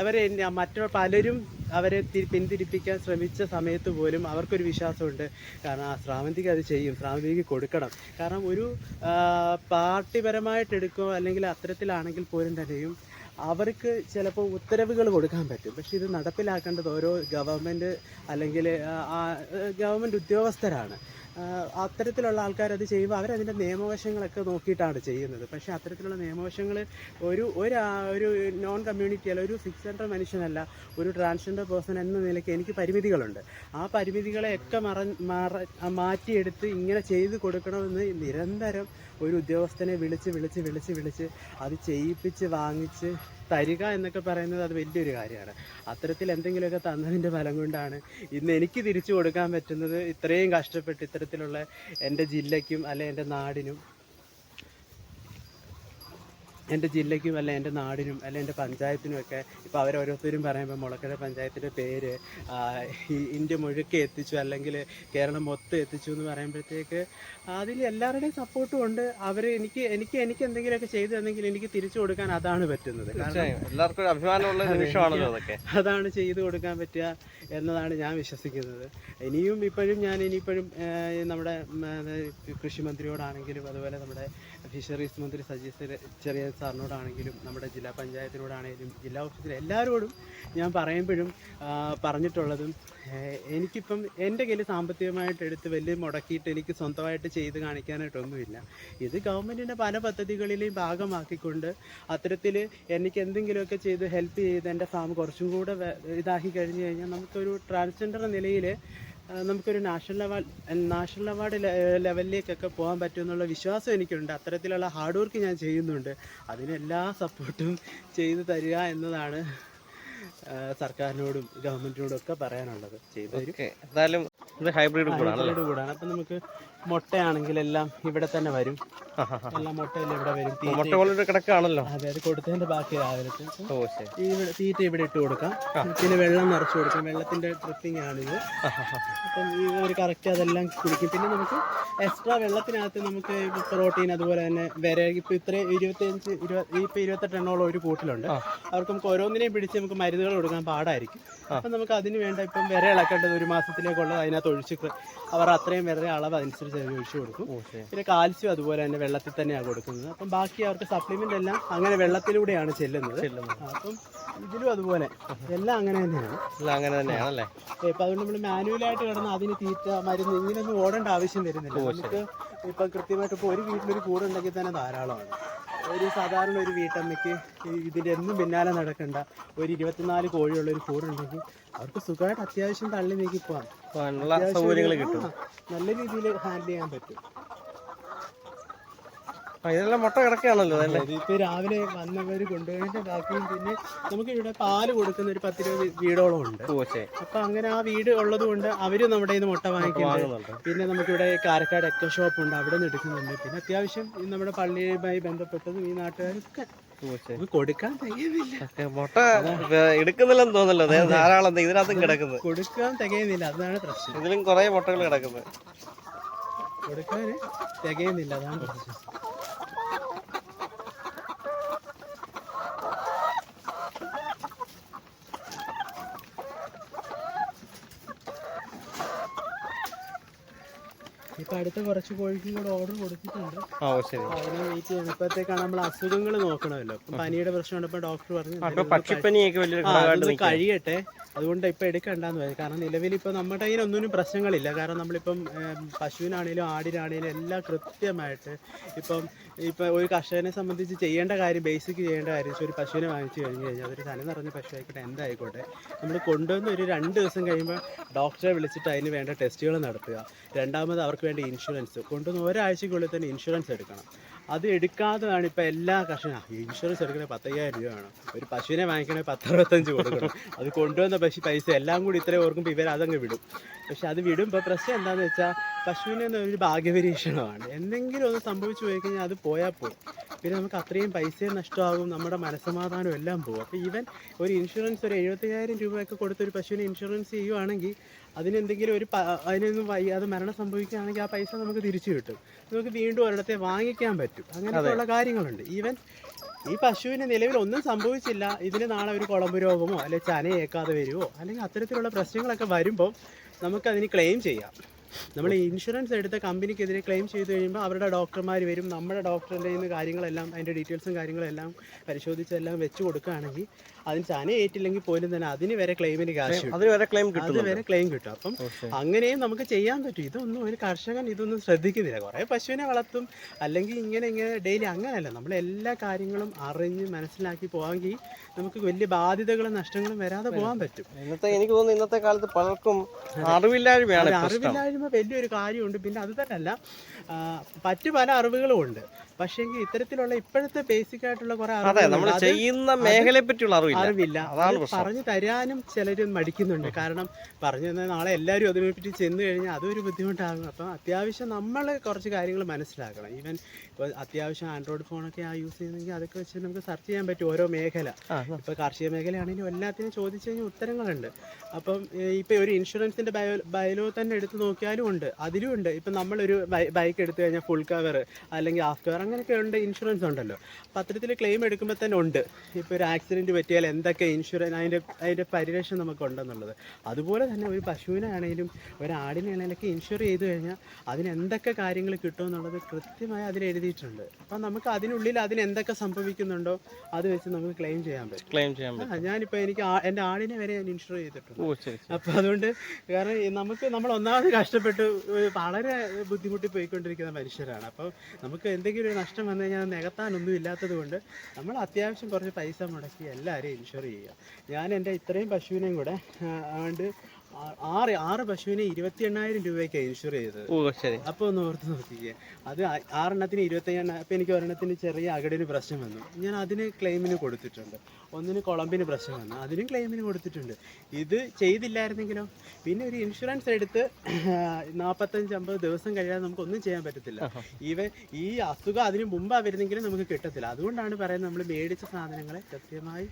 അവർ മറ്റു പലരും അവരെ പിന്തിരിപ്പിക്കാൻ ശ്രമിച്ച സമയത്ത് പോലും അവർക്കൊരു വിശ്വാസമുണ്ട്. കാരണം ആ ശ്രാവന്തിക്ക് അത് ചെയ്യും. ശ്രാവന്തിക്ക് കൊടുക്കണം. കാരണം ഒരു പാർട്ടിപരമായിട്ട് എടുക്കുക അല്ലെങ്കിൽ അത്തരത്തിലാണെങ്കിൽ പോലും തന്നെയും അവർക്ക് ചിലപ്പോൾ ഉത്തരവുകൾ കൊടുക്കാൻ പറ്റും. പക്ഷേ ഇത് നടപ്പിലാക്കേണ്ടത് ഓരോ ഗവൺമെന്റ് അല്ലെങ്കിൽ ഗവൺമെന്റ് ഉദ്യോഗസ്ഥരാണ്. അത്തരത്തിലുള്ള ആൾക്കാർ അത് ചെയ്യുമ്പോൾ അവരതിന്റെ നിയമവശങ്ങളൊക്കെ നോക്കിയിട്ടാണ് ചെയ്യുന്നത്. പക്ഷേ അത്തരത്തിലുള്ള നിയമവശങ്ങൾ ഒരു ഒരു ഒരു നോൺ കമ്മ്യൂണിറ്റി അല്ല ഒരു സിക്സ് ഹൺഡ്രഡ് മനുഷ്യനല്ല ഒരു ട്രാൻസ്ജെൻഡർ പേഴ്സൺ എന്ന നിലയ്ക്ക് എനിക്ക് പരിമിതികളുണ്ട്. ആ പരിമിതികളെയൊക്കെ മറ മറ മാറ്റിയെടുത്ത് ഇങ്ങനെ ചെയ്ത് കൊടുക്കണമെന്ന് നിരന്തരം ഒരു ഉദ്യോഗസ്ഥനെ വിളിച്ച് വിളിച്ച് വിളിച്ച് വിളിച്ച് അത് ചെയ്യിപ്പിച്ച് വാങ്ങിച്ച് തരിക എന്നൊക്കെ പറയുന്നത് അത് വലിയൊരു കാര്യമാണ്. അത്തരത്തിൽ എന്തെങ്കിലുമൊക്കെ തന്നതിന്റെ ഫലം കൊണ്ടാണ് ഇന്ന് എനിക്ക് തിരിച്ചു കൊടുക്കാൻ പറ്റുന്നത് ഇത്രയും കഷ്ടപ്പെട്ട് ഇത്തരത്തിലുള്ള എന്റെ ജില്ലയ്ക്കും അല്ലെ എന്റെ നാടിനും എന്റെ ജില്ലയ്ക്കും അല്ല എന്റെ നാടിനും അല്ല എന്റെ പഞ്ചായത്തിനും ഒക്കെ ഇപ്പോൾ അവരോരോരുത്തരും പറയുമ്പോൾ മുളക്കര പഞ്ചായത്തിന്റെ പേര് ഇന്ത്യ മുഴുക്കെ എത്തിച്ചു അല്ലെങ്കിൽ കേരളം മൊത്തം എത്തിച്ചു എന്ന് പറയുമ്പോഴത്തേക്ക് അതിൽ എല്ലാവരുടെയും സപ്പോർട്ടും ഉണ്ട്. അവർ എനിക്ക് എനിക്ക് എനിക്ക് എന്തെങ്കിലുമൊക്കെ ചെയ്തു തന്നെങ്കിൽ എനിക്ക് തിരിച്ചു കൊടുക്കാൻ അതാണ് പറ്റുന്നത്. എല്ലാവർക്കും അഭിമാനമുള്ള നിമിഷമാണല്ലോ അതൊക്കെ. അതാണ് ചെയ്തു കൊടുക്കാൻ പറ്റുക. എന്നതാണ് ഞാൻ വിശ്വസിക്കുന്നത്. ഇനിയും ഇപ്പോഴും ഞാൻ ഇനിയിപ്പോഴും നമ്മുടെ കൃഷി മന്ത്രിയോടാണെങ്കിലും അതുപോലെ നമ്മുടെ ഫിഷറീസ് മന്ത്രി സജി ചെറിയ- സാറിനോടാണെങ്കിലും നമ്മുടെ ജില്ലാ പഞ്ചായത്തിനോടാണെങ്കിലും ജില്ലാ ഓഫീസിൽ എല്ലാവരോടും ഞാൻ പറയുമ്പോഴും പറഞ്ഞിട്ടുള്ളതും എനിക്കിപ്പം എന്റെ കയ്യിൽ സാമ്പത്തികമായിട്ട് എടുത്ത് വലിയ മുടക്കിയിട്ട് എനിക്ക് സ്വന്തമായിട്ട് ചെയ്ത് കാണിക്കാനായിട്ടൊന്നുമില്ല. ഇത് ഗവൺമെന്റിന്റെ പല പദ്ധതികളിലെയും ഭാഗമാക്കിക്കൊണ്ട് അത്തരത്തിൽ എനിക്ക് എന്തെങ്കിലുമൊക്കെ ചെയ്ത് ഹെൽപ്പ് ചെയ്ത് എന്റെ ഫാം കുറച്ചും കൂടെ ഇതാക്കി കഴിഞ്ഞ് കഴിഞ്ഞാൽ നമുക്കൊരു ട്രാൻസ്ജെൻഡർ നിലയിൽ നമുക്കൊരു നാഷണൽ അവാർഡ് നാഷണൽ അവാർഡ് ലെവലിലേക്കൊക്കെ പോകാൻ പറ്റുമെന്നുള്ള വിശ്വാസം എനിക്കുണ്ട്. അത്തരത്തിലുള്ള ഹാർഡ് വർക്ക് ഞാൻ ചെയ്യുന്നുണ്ട്. അതിനെല്ലാ സപ്പോർട്ടും ചെയ്തു തരിക എന്നതാണ് സർക്കാരിനോടും ഗവൺമെന്റിനോടും ഒക്കെ പറയാനുള്ളത്. ചെയ്തു തരും. എന്തായാലും ഹൈബ്രിഡ് കൂടാണ്. അപ്പം നമുക്ക് മുട്ടയാണെങ്കിലെല്ലാം ഇവിടെ തന്നെ വരും. എല്ലാം മുട്ടയെല്ലാം ഇവിടെ വരും. മുട്ട കിടക്കാണല്ലോ. അതെ അത് കൊടുത്തതിന്റെ ബാക്കി രാവിലത്തെ. ഇവിടെ തീറ്റ ഇവിടെ ഇട്ട് കൊടുക്കാം. പിന്നെ വെള്ളം നിറച്ച് കൊടുക്കാം. വെള്ളത്തിന്റെ ട്രിപ്പിംഗ് ആണിത്. അപ്പം ഈ ഒരു കറക്റ്റ് അതെല്ലാം കുടിക്കും. പിന്നെ നമുക്ക് എക്സ്ട്രാ വെള്ളത്തിനകത്ത് നമുക്ക് പ്രോട്ടീൻ അതുപോലെ തന്നെ വിര ഇപ്പൊ ഇത്ര ഇരുപത്തിയഞ്ച് ഇരുപത് ഇപ്പൊ ഇരുപത്തെട്ടെണ്ണോളം ഒരു കൂട്ടിലുണ്ട്. അവർക്ക് നമുക്ക് ഓരോന്നിനെയും പിടിച്ച് നമുക്ക് മരുന്നുകൾ കൊടുക്കാൻ പാടായിരിക്കും. അപ്പം നമുക്ക് അതിന് വേണ്ട ഇപ്പം വിര ഇളക്കേണ്ടത് ഒരു മാസത്തിലേക്കുള്ളത് അതിനകത്ത് ഒഴിച്ച് അവർ അത്രയും വിര അളവ് അനുസരിച്ച് അതിന് ഒഴിച്ചു കൊടുക്കും. പിന്നെ കാൽസ്യം അതുപോലെ തന്നെ വെള്ളത്തിൽ തന്നെയാണ് കൊടുക്കുന്നത്. അപ്പം ബാക്കി അവർക്ക് സപ്ലിമെന്റ് എല്ലാം അങ്ങനെ വെള്ളത്തിലൂടെയാണ് ചെല്ലുന്നത്. അപ്പം ഇതിലും അതുപോലെ. എല്ലാം അങ്ങനെ തന്നെയാണ്. എല്ലാം അങ്ങനെ തന്നെയാണല്ലേ? ഇപ്പം അതുകൊണ്ട് നമ്മൾ മാനുവലായിട്ട് കിടന്ന് അതിന് തീറ്റ മരുന്ന് ഇങ്ങനെയൊന്നും ഓടേണ്ട ആവശ്യം വരുന്നില്ല. നമുക്ക് ഇപ്പൊ കൃത്യമായിട്ട് ഇപ്പൊ ഒരു വീട്ടിലൊരു കൂടുണ്ടെങ്കിൽ തന്നെ ധാരാളമാണ്. ഒരു സാധാരണ ഒരു വീട്ടമ്മയ്ക്ക് ഇതിന്റെ ഇതിന്റെ എന്നും പിന്നാലെ നടക്കണ്ട ഒരു ഇരുപത്തിനാല് കോഴിയുള്ള ഒരു കൂടുണ്ടെങ്കിൽ അവർക്ക് സുഖമായിട്ട് അത്യാവശ്യം തള്ളി നീക്കി കിട്ടും. നല്ല രീതിയിൽ ഹാൻഡിൽ ചെയ്യാൻ പറ്റും. ഇതെല്ലാം മുട്ട കിടക്കുകയാണല്ലോ അല്ലേ? ഇതിപ്പോ രാവിലെ വന്നവര് കൊണ്ടുപോയിട്ട് ബാക്കിയും പിന്നെ നമുക്ക് ഇവിടെ പാൽ കൊടുക്കുന്ന ഒരു പത്തിരുപത് വീടോളം ഉണ്ട്. അപ്പൊ അങ്ങനെ ആ വീട് ഉള്ളത് കൊണ്ട് അവരും നമ്മുടെ കയ്യിൽ മുട്ട വാങ്ങിക്കുന്നുണ്ട്. പിന്നെ നമുക്കിവിടെ കാരക്കാട് എക്കോ ഷോപ്പ് ഉണ്ട്. അവിടെ നിന്ന് എടുക്കുന്നുണ്ട്. പിന്നെ അത്യാവശ്യം ഈ നമ്മുടെ പള്ളിയുമായി ബന്ധപ്പെട്ടതും ഈ നാട്ടുകാരൊക്കെ കൊടുക്കാൻ തികയുന്നില്ല. മുട്ട എടുക്കുന്നില്ലെന്ന് തോന്നല്ലോ ധാരാളം ഇതിനകത്തും കിടക്കുന്നത്. കൊടുക്കാൻ തികയുന്നില്ല. അതാണ് പ്രശ്നം. ഇതിലും കുറെ മുട്ടകൾ കിടക്കുന്നത്. കൊടുക്കാൻ തികയുന്നില്ല. അതാണ് പ്രശ്നം. ഇപ്പൊ അടുത്ത കുറച്ച് കോഴിക്കും കൂടെ ഓർഡർ കൊടുത്തിട്ടുണ്ട്. അതിനെ വെയിറ്റ് ചെയ്യണം. ഇപ്പോഴത്തേക്കാണ് നമ്മൾ അസുഖങ്ങൾ നോക്കണമല്ലോ. പനിയുടെ പ്രശ്നം ഇപ്പൊ ഡോക്ടർ പറഞ്ഞു പക്ഷിപ്പനിയൊക്കെ കഴിയട്ടെ. അതുകൊണ്ട് ഇപ്പൊ എടുക്കണ്ടെന്ന് പറയും കാരണം നിലവിൽ ഇപ്പൊ നമ്മുടെ കയ്യിൽ ഒന്നിനും പ്രശ്നങ്ങളില്ല. കാരണം നമ്മളിപ്പം പശുവിനാണേലും ആടിനാണേലും എല്ലാം കൃത്യമായിട്ട് ഇപ്പം ഇപ്പൊ ഒരു കർഷകനെ സംബന്ധിച്ച് ചെയ്യേണ്ട കാര്യം ബേസിക് ചെയ്യേണ്ട കാര്യം ഒരു പശുവിനെ വാങ്ങിച്ചു കഴിഞ്ഞു കഴിഞ്ഞാൽ അതൊരു തല നിറഞ്ഞ പശു ആയിക്കോട്ടെ എന്തായിക്കോട്ടെ. നമ്മൾ കൊണ്ടുവന്ന് ഒരു രണ്ട് ദിവസം കഴിയുമ്പോൾ ഡോക്ടറെ വിളിച്ചിട്ട് അതിന് വേണ്ട ടെസ്റ്റുകൾ നടത്തുക. രണ്ടാമത് അവർക്ക് വേണ്ട ഇൻഷുറൻസ് കൊണ്ടുവന്ന് ഒരാഴ്ചക്കുള്ളിൽ തന്നെ ഇൻഷുറൻസ് എടുക്കണം. അത് എടുക്കാതെ എടുക്കാതെയാണ് ഇപ്പം എല്ലാ കർഷകനും ഇൻഷുറൻസ് എടുക്കണേ പത്തയ്യായിരം രൂപ വേണം. ഒരു പശുവിനെ വാങ്ങിക്കണേ പത്തറുപത്തഞ്ച് കൊടുക്കണം. അത് കൊണ്ടുവന്ന പശു പൈസ എല്ലാം കൂടി ഇത്രയും ഓർക്കുമ്പോൾ ഇവർ അതങ്ങ് വിടും. പക്ഷെ അത് വിടുമ്പോൾ പ്രശ്നം എന്താണെന്ന് വെച്ചാൽ പശുവിനെ ഒരു ഭാഗ്യപരീക്ഷണമാണ്. എന്തെങ്കിലും ഒന്ന് സംഭവിച്ചു പോയി കഴിഞ്ഞാൽ അത് പോയാൽ പോകും പിന്നെ നമുക്ക് അത്രയും പൈസയും നഷ്ടമാകും നമ്മുടെ മനസ്സമാധാനം എല്ലാം പോകും അപ്പോൾ ഈവൻ ഒരു ഇൻഷുറൻസ് ഒരു എഴുപത്തയ്യായിരം രൂപയൊക്കെ കൊടുത്തൊരു പശുവിനെ ഇൻഷുറൻസ് ചെയ്യുവാണെങ്കിൽ അതിനെന്തെങ്കിലും ഒരു അതിനൊന്നും വയ്യാതെ മരണം സംഭവിക്കുകയാണെങ്കിൽ ആ പൈസ നമുക്ക് തിരിച്ചു കിട്ടും. നമുക്ക് വീണ്ടും ഒരിടത്തെ വാങ്ങിക്കാൻ പറ്റും. അങ്ങനെയൊക്കെയുള്ള കാര്യങ്ങളുണ്ട്. ഈവൻ ഈ പശുവിന് നിലവിൽ ഒന്നും സംഭവിച്ചില്ല. ഇതിന് നാളെ ഒരു കുളമ്പ് രോഗമോ അല്ലെങ്കിൽ ചനയേക്കാതെ വരുമോ അല്ലെങ്കിൽ അത്തരത്തിലുള്ള പ്രശ്നങ്ങളൊക്കെ വരുമ്പോൾ നമുക്ക് നമുക്കതിന് ക്ലെയിം ചെയ്യാം. നമ്മൾ ഇൻഷുറൻസ് എടുത്ത കമ്പനിക്കെതിരെ ക്ലെയിം ചെയ്ത് കഴിയുമ്പോൾ അവരുടെ ഡോക്ടർമാർ വരും. നമ്മുടെ ഡോക്ടറിന്റെ നിന്ന് കാര്യങ്ങളെല്ലാം അതിന്റെ ഡീറ്റെയിൽസും കാര്യങ്ങളെല്ലാം പരിശോധിച്ചെല്ലാം വെച്ച് കൊടുക്കുകയാണെങ്കിൽ അതിന് ചന ഏറ്റില്ലെങ്കിൽ പോലും തന്നെ അതിന് വരെ ക്ലെയിമിന് കാശ് അതിന് വരെ ക്ലെയിം കിട്ടും അതിന് വരെ ക്ലെയിം കിട്ടും. അപ്പം അങ്ങനെയും നമുക്ക് ചെയ്യാൻ പറ്റും. ഇതൊന്നും ഒരു കർഷകൻ ഇതൊന്നും ശ്രദ്ധിക്കുന്നില്ല. കുറേ പശുവിനെ വളർത്തും. അല്ലെങ്കിൽ ഇങ്ങനെ ഇങ്ങനെ ഡെയിലി അങ്ങനെയല്ല. നമ്മൾ എല്ലാ കാര്യങ്ങളും അറിഞ്ഞ് മനസ്സിലാക്കി പോകാമെങ്കിൽ നമുക്ക് വലിയ ബാധ്യതകളും നഷ്ടങ്ങളും വരാതെ പോകാൻ പറ്റും. ഇന്നത്തെ എനിക്ക് തോന്നുന്നു ഇന്നത്തെ കാലത്ത് പലർക്കും അറിവില്ലായ്മയാണ് പ്രശ്നം. അറിവില്ലായ്മ വലിയൊരു കാര്യമുണ്ട്. പിന്നെ അത് തന്നെയല്ല മറ്റു പല അറിവുകളും ഉണ്ട്. പക്ഷേങ്കിൽ ഇത്തരത്തിലുള്ള ഇപ്പോഴത്തെ ബേസിക് ആയിട്ടുള്ള കുറെ നമ്മൾ ചെയ്യുന്ന മേഖലയെ പറ്റിയുള്ള അറിവില്ല. അറിവില്ല. പറഞ്ഞു തരാനും ചിലർ മടിക്കുന്നുണ്ട്. കാരണം പറഞ്ഞു തന്നാൽ നാളെ എല്ലാവരും അതിനെ പറ്റി ചെന്ന് കഴിഞ്ഞാൽ അതൊരു ബുദ്ധിമുട്ടാകും. അപ്പം അത്യാവശ്യം നമ്മൾ കുറച്ച് കാര്യങ്ങൾ മനസ്സിലാക്കണം. ഈവൻ ഇപ്പോൾ അത്യാവശ്യം ആൻഡ്രോയിഡ് ഫോണൊക്കെ ആ യൂസ് ചെയ്യുന്നെങ്കിൽ അതൊക്കെ വെച്ച് നമുക്ക് സെർച്ച് ചെയ്യാൻ പറ്റും ഓരോ മേഖല. ഇപ്പോൾ കാർഷിക മേഖലയാണെങ്കിലും എല്ലാത്തിനും ചോദിച്ചു കഴിഞ്ഞാൽ ഉത്തരങ്ങളുണ്ട്. അപ്പം ഇപ്പോൾ ഒരു ഇൻഷുറൻസിന്റെ ബയോ ബയലോ തന്നെ എടുത്ത് നോക്കിയാലും ഉണ്ട്. അതിലും ഉണ്ട്. ഇപ്പം നമ്മളൊരു ബൈക്ക് എടുത്തു കഴിഞ്ഞാൽ ഫുൾ കവർ അല്ലെങ്കിൽ ഹാഫ് കവർ അങ്ങനെയൊക്കെ ഉണ്ട് ഇൻഷുറൻസ് ഉണ്ടല്ലോ. അപ്പോൾ അത്തരത്തിൽ ക്ലെയിം എടുക്കുമ്പോൾ തന്നെ ഉണ്ട്. ഇപ്പോൾ ഒരു ആക്സിഡന്റ് പറ്റിയാൽ എന്തൊക്കെ ഇൻഷുറൻസ് അതിന്റെ അതിന്റെ പരിരക്ഷ നമുക്ക് ഉണ്ടെന്നുള്ളത് അതുപോലെ തന്നെ ഒരു പശുവിനാണെങ്കിലും ഒരു ആടിനാണെങ്കിലൊക്കെ ഇൻഷുർ ചെയ്ത് കഴിഞ്ഞാൽ അതിന് എന്തൊക്കെ കാര്യങ്ങൾ കിട്ടുമെന്നുള്ളത് കൃത്യമായി അതിൽ എഴുതിയിട്ടുണ്ട്. അപ്പം നമുക്ക് അതിനുള്ളിൽ അതിന് എന്തൊക്കെ സംഭവിക്കുന്നുണ്ടോ അത് വെച്ച് നമുക്ക് ക്ലെയിം ചെയ്യാൻ പറ്റും. ക്ലെയിം ചെയ്യാൻ പറ്റും. ഞാനിപ്പോൾ എനിക്ക് എന്റെ ആടിനെ വരെ ഞാൻ ഇൻഷുർ ചെയ്തിട്ടുണ്ട്. അപ്പോൾ അതുകൊണ്ട് കാരണം നമുക്ക് നമ്മൾ ഒന്നാമത് കഷ്ടപ്പെട്ട് വളരെ ബുദ്ധിമുട്ടി പോയിക്കൊണ്ടിരിക്കുന്ന മനുഷ്യരാണ്. അപ്പോൾ നമുക്ക് എന്തെങ്കിലും നഷ്ടം വന്നു കഴിഞ്ഞാൽ അത് നികത്താനൊന്നും ഇല്ലാത്തത് കൊണ്ട് നമ്മൾ അത്യാവശ്യം കുറച്ച് പൈസ മുടക്കി എല്ലാവരെയും ഇൻഷുർ ചെയ്യുക. ഞാൻ എന്റെ ഇത്രയും പശുവിനെയും കൂടെ ആ- ആറ് ആറ് പശുവിനെ ഇരുപത്തി എണ്ണായിരം രൂപയ്ക്ക് ഇൻഷുർ ചെയ്തത്. ഓ ശരി. അപ്പൊ ഒന്ന് ഓർത്ത് നോക്കിക്കേ. അത് ആറെണ്ണത്തിന് ഇരുപത്തി എണ്ണ അപ്പൊ എനിക്ക് ഒരെണ്ണത്തിന് ചെറിയ അകടിന് പ്രശ്നം വന്നു. ഞാൻ അതിന് ക്ലെയിമിന് കൊടുത്തിട്ടുണ്ട്. ഒന്നിന് കുളമ്പിന് പ്രശ്നം വന്നു. അതിനും ക്ലെയിമിന് കൊടുത്തിട്ടുണ്ട്. ഇത് ചെയ്തില്ലായിരുന്നെങ്കിലോ? പിന്നെ ഒരു ഇൻഷുറൻസ് എടുത്ത് നാൽപ്പത്തഞ്ച് അമ്പത് ദിവസം കഴിയാതെ നമുക്ക് ഒന്നും ചെയ്യാൻ പറ്റത്തില്ല. ഈവൻ ഈ അസുഖം അതിന് മുമ്പാ വരുന്നെങ്കിലും നമുക്ക് കിട്ടത്തില്ല. അതുകൊണ്ടാണ് പറയുന്നത് നമ്മൾ മേടിച്ച സാധനങ്ങളെ കൃത്യമായി.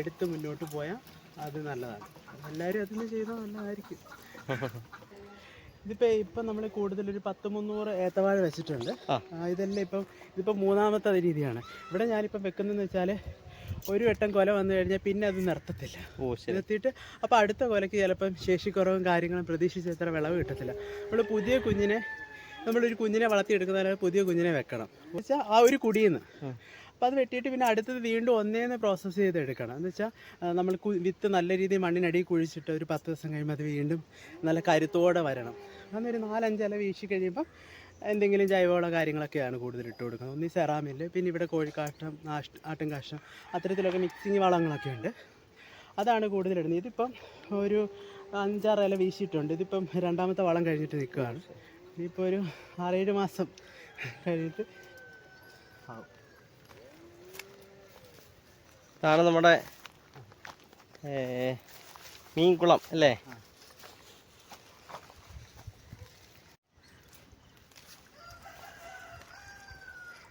എടുത്ത് മുന്നോട്ട് പോയാൽ അത് നല്ലതാണ്. എല്ലാവരും അതിന് ചെയ്താൽ നല്ലതായിരിക്കും. ഇതിപ്പോ ഇപ്പം നമ്മൾ കൂടുതൽ ഒരു പത്ത് മുന്നൂറ് ഏത്തവാഴ വെച്ചിട്ടുണ്ട്. ഇതെല്ലാം ഇപ്പം ഇതിപ്പോൾ മൂന്നാമത്തെ രീതിയാണ്. ഇവിടെ ഞാനിപ്പം വെക്കുന്നതെന്ന് വെച്ചാൽ ഒരു വട്ടം കൊല വന്നു കഴിഞ്ഞാൽ പിന്നെ അത് നിർത്തത്തില്ല. നിർത്തിയിട്ട് അപ്പോൾ അടുത്ത കൊലയ്ക്ക് ചിലപ്പം ശേഷിക്കുറവും കാര്യങ്ങളും പ്രതീക്ഷിച്ച് എത്ര വിളവ് കിട്ടത്തില്ല. നമ്മൾ പുതിയ കുഞ്ഞിനെ നമ്മളൊരു കുഞ്ഞിനെ വളർത്തിയെടുക്കുന്ന പുതിയ കുഞ്ഞിനെ വെക്കണം. വെച്ചാൽ ആ ഒരു കുടിയിൽ നിന്ന് അപ്പോൾ അത് വെട്ടിയിട്ട് പിന്നെ അടുത്തത് വീണ്ടും ഒന്നേന്ന് പ്രോസസ്സ് ചെയ്ത് എടുക്കണം എന്ന് വെച്ചാൽ നമ്മൾ വിത്ത് നല്ല രീതിയിൽ മണ്ണിനടിയിൽ കുഴിച്ചിട്ട് ഒരു പത്ത് ദിവസം കഴിയുമ്പോൾ അത് വീണ്ടും നല്ല കരുത്തോടെ വരണം. അന്നൊരു നാലഞ്ച് ഇല വീശി കഴിയുമ്പോൾ എന്തെങ്കിലും ജൈവവള കാര്യങ്ങളൊക്കെയാണ് കൂടുതൽ ഇട്ട് കൊടുക്കുന്നത്. ഒന്നീ സെറാമിൽ പിന്നെ ഇവിടെ കോഴിക്കാഷ്ടം ആഷ്- ആട്ടും കാഷ്ടം അത്തരത്തിലൊക്കെ മിക്സിങ് വളങ്ങളൊക്കെ ഉണ്ട്. അതാണ് കൂടുതൽ ഇടുന്നത്. ഇതിപ്പം ഒരു അഞ്ചാറ് ഇല വീശിയിട്ടുണ്ട്. ഇതിപ്പം രണ്ടാമത്തെ വളം കഴിഞ്ഞിട്ട് നിൽക്കുകയാണ്. ഇനിയിപ്പോൾ ഒരു ആറേഴ് മാസം കഴിഞ്ഞിട്ട് ഇതാണ് നമ്മുടെ മീൻകുളം അല്ലേ?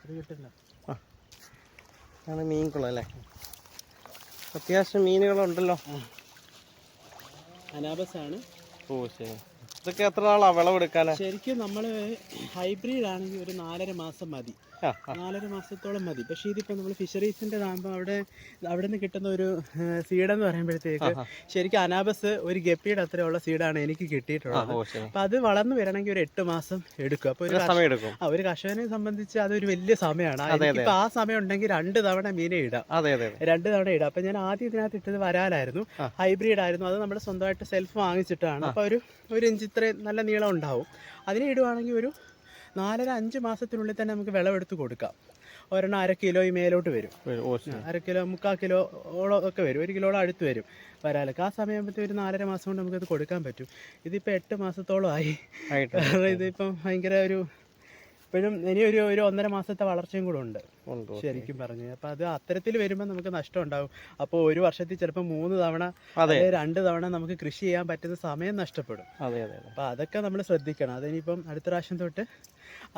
ാണ് കിട്ടില്ല ഇതാണ് മീൻകുളം അല്ലേ? അത്യാവശ്യം മീനുകളുണ്ടല്ലോ. അനാബസാണ്. ആണ് ഓ ശരി. ഇതൊക്കെ എത്ര നാളാ വിളവെടുക്കാനാ? ശരിക്കും നമ്മൾ ഹൈബ്രിഡ് ആണെങ്കിൽ ഒരു നാലര മാസം മതി. നാലര മാസത്തോളം മതി. പക്ഷേ ഇതിപ്പോ നമ്മൾ ഫിഷറീസിന്റെ ആകുമ്പോൾ അവിടെ അവിടെ നിന്ന് കിട്ടുന്ന ഒരു സീഡ് എന്ന് പറയുമ്പോഴത്തേക്ക് ശരിക്കും അനാബസ് ഒരു ഗപ്പിയുടെ അത്രയുള്ള സീഡാണ് എനിക്ക് കിട്ടിയിട്ടുള്ളത്. അപ്പൊ അത് വളർന്നു വരണമെങ്കിൽ ഒരു എട്ട് മാസം എടുക്കും. അപ്പോൾ ഒരു സമയം ആ ഒരു കർഷകനെ സംബന്ധിച്ച് അതൊരു വലിയ സമയമാണ്. എനിക്കിപ്പോൾ ആ സമയം ഉണ്ടെങ്കിൽ രണ്ട് തവണ മീനെ ഇടാം. രണ്ട് തവണ ഇടാം. അപ്പം ഞാൻ ആദ്യം ഇതിനകത്ത് ഇട്ടത് വരാലായിരുന്നു. ഹൈബ്രിഡ് ആയിരുന്നു. അത് നമ്മുടെ സ്വന്തമായിട്ട് സെൽഫ് വാങ്ങിച്ചിട്ടാണ്. അപ്പോൾ ഒരു ഒരു ഇഞ്ച് ഇത്രയും നല്ല നീളം ഉണ്ടാവും. അതിനെ ഇടുവാണെങ്കിൽ ഒരു നാലര അഞ്ച് മാസത്തിനുള്ളിൽ തന്നെ നമുക്ക് വിളവെടുത്ത് കൊടുക്കാം. ഒരെണ്ണം അര കിലോ ഈ മേലോട്ട് വരും. അര കിലോ മുക്കാൽ കിലോ ഓളം ഒക്കെ വരും. ഒരു കിലോളം അടുത്ത് വരും. വരാലൊക്കെ. ആ സമയമാകുമ്പോഴത്തെ ഒരു നാലര മാസം കൊണ്ട് നമുക്കത് കൊടുക്കാൻ പറ്റും. ഇതിപ്പോൾ എട്ട് മാസത്തോളം ആയി ഇതിപ്പം ഭയങ്കര ഒരു ഇപ്പോഴും ഇനി ഒരു ഒരു ഒന്നര മാസത്തെ വളർച്ചയും കൂടെ ഉണ്ട്. ശരിക്കും പറഞ്ഞു അപ്പൊ അത് അത്തരത്തിൽ വരുമ്പോൾ നമുക്ക് നഷ്ടം ഉണ്ടാവും. അപ്പോൾ ഒരു വർഷത്തിൽ ചിലപ്പോൾ മൂന്ന് തവണ അല്ലെങ്കിൽ രണ്ട് തവണ നമുക്ക് കൃഷി ചെയ്യാൻ പറ്റുന്ന സമയം നഷ്ടപ്പെടും. അപ്പൊ അതൊക്കെ നമ്മൾ ശ്രദ്ധിക്കണം. അതിനിപ്പം അടുത്ത പ്രാവശ്യം തൊട്ട്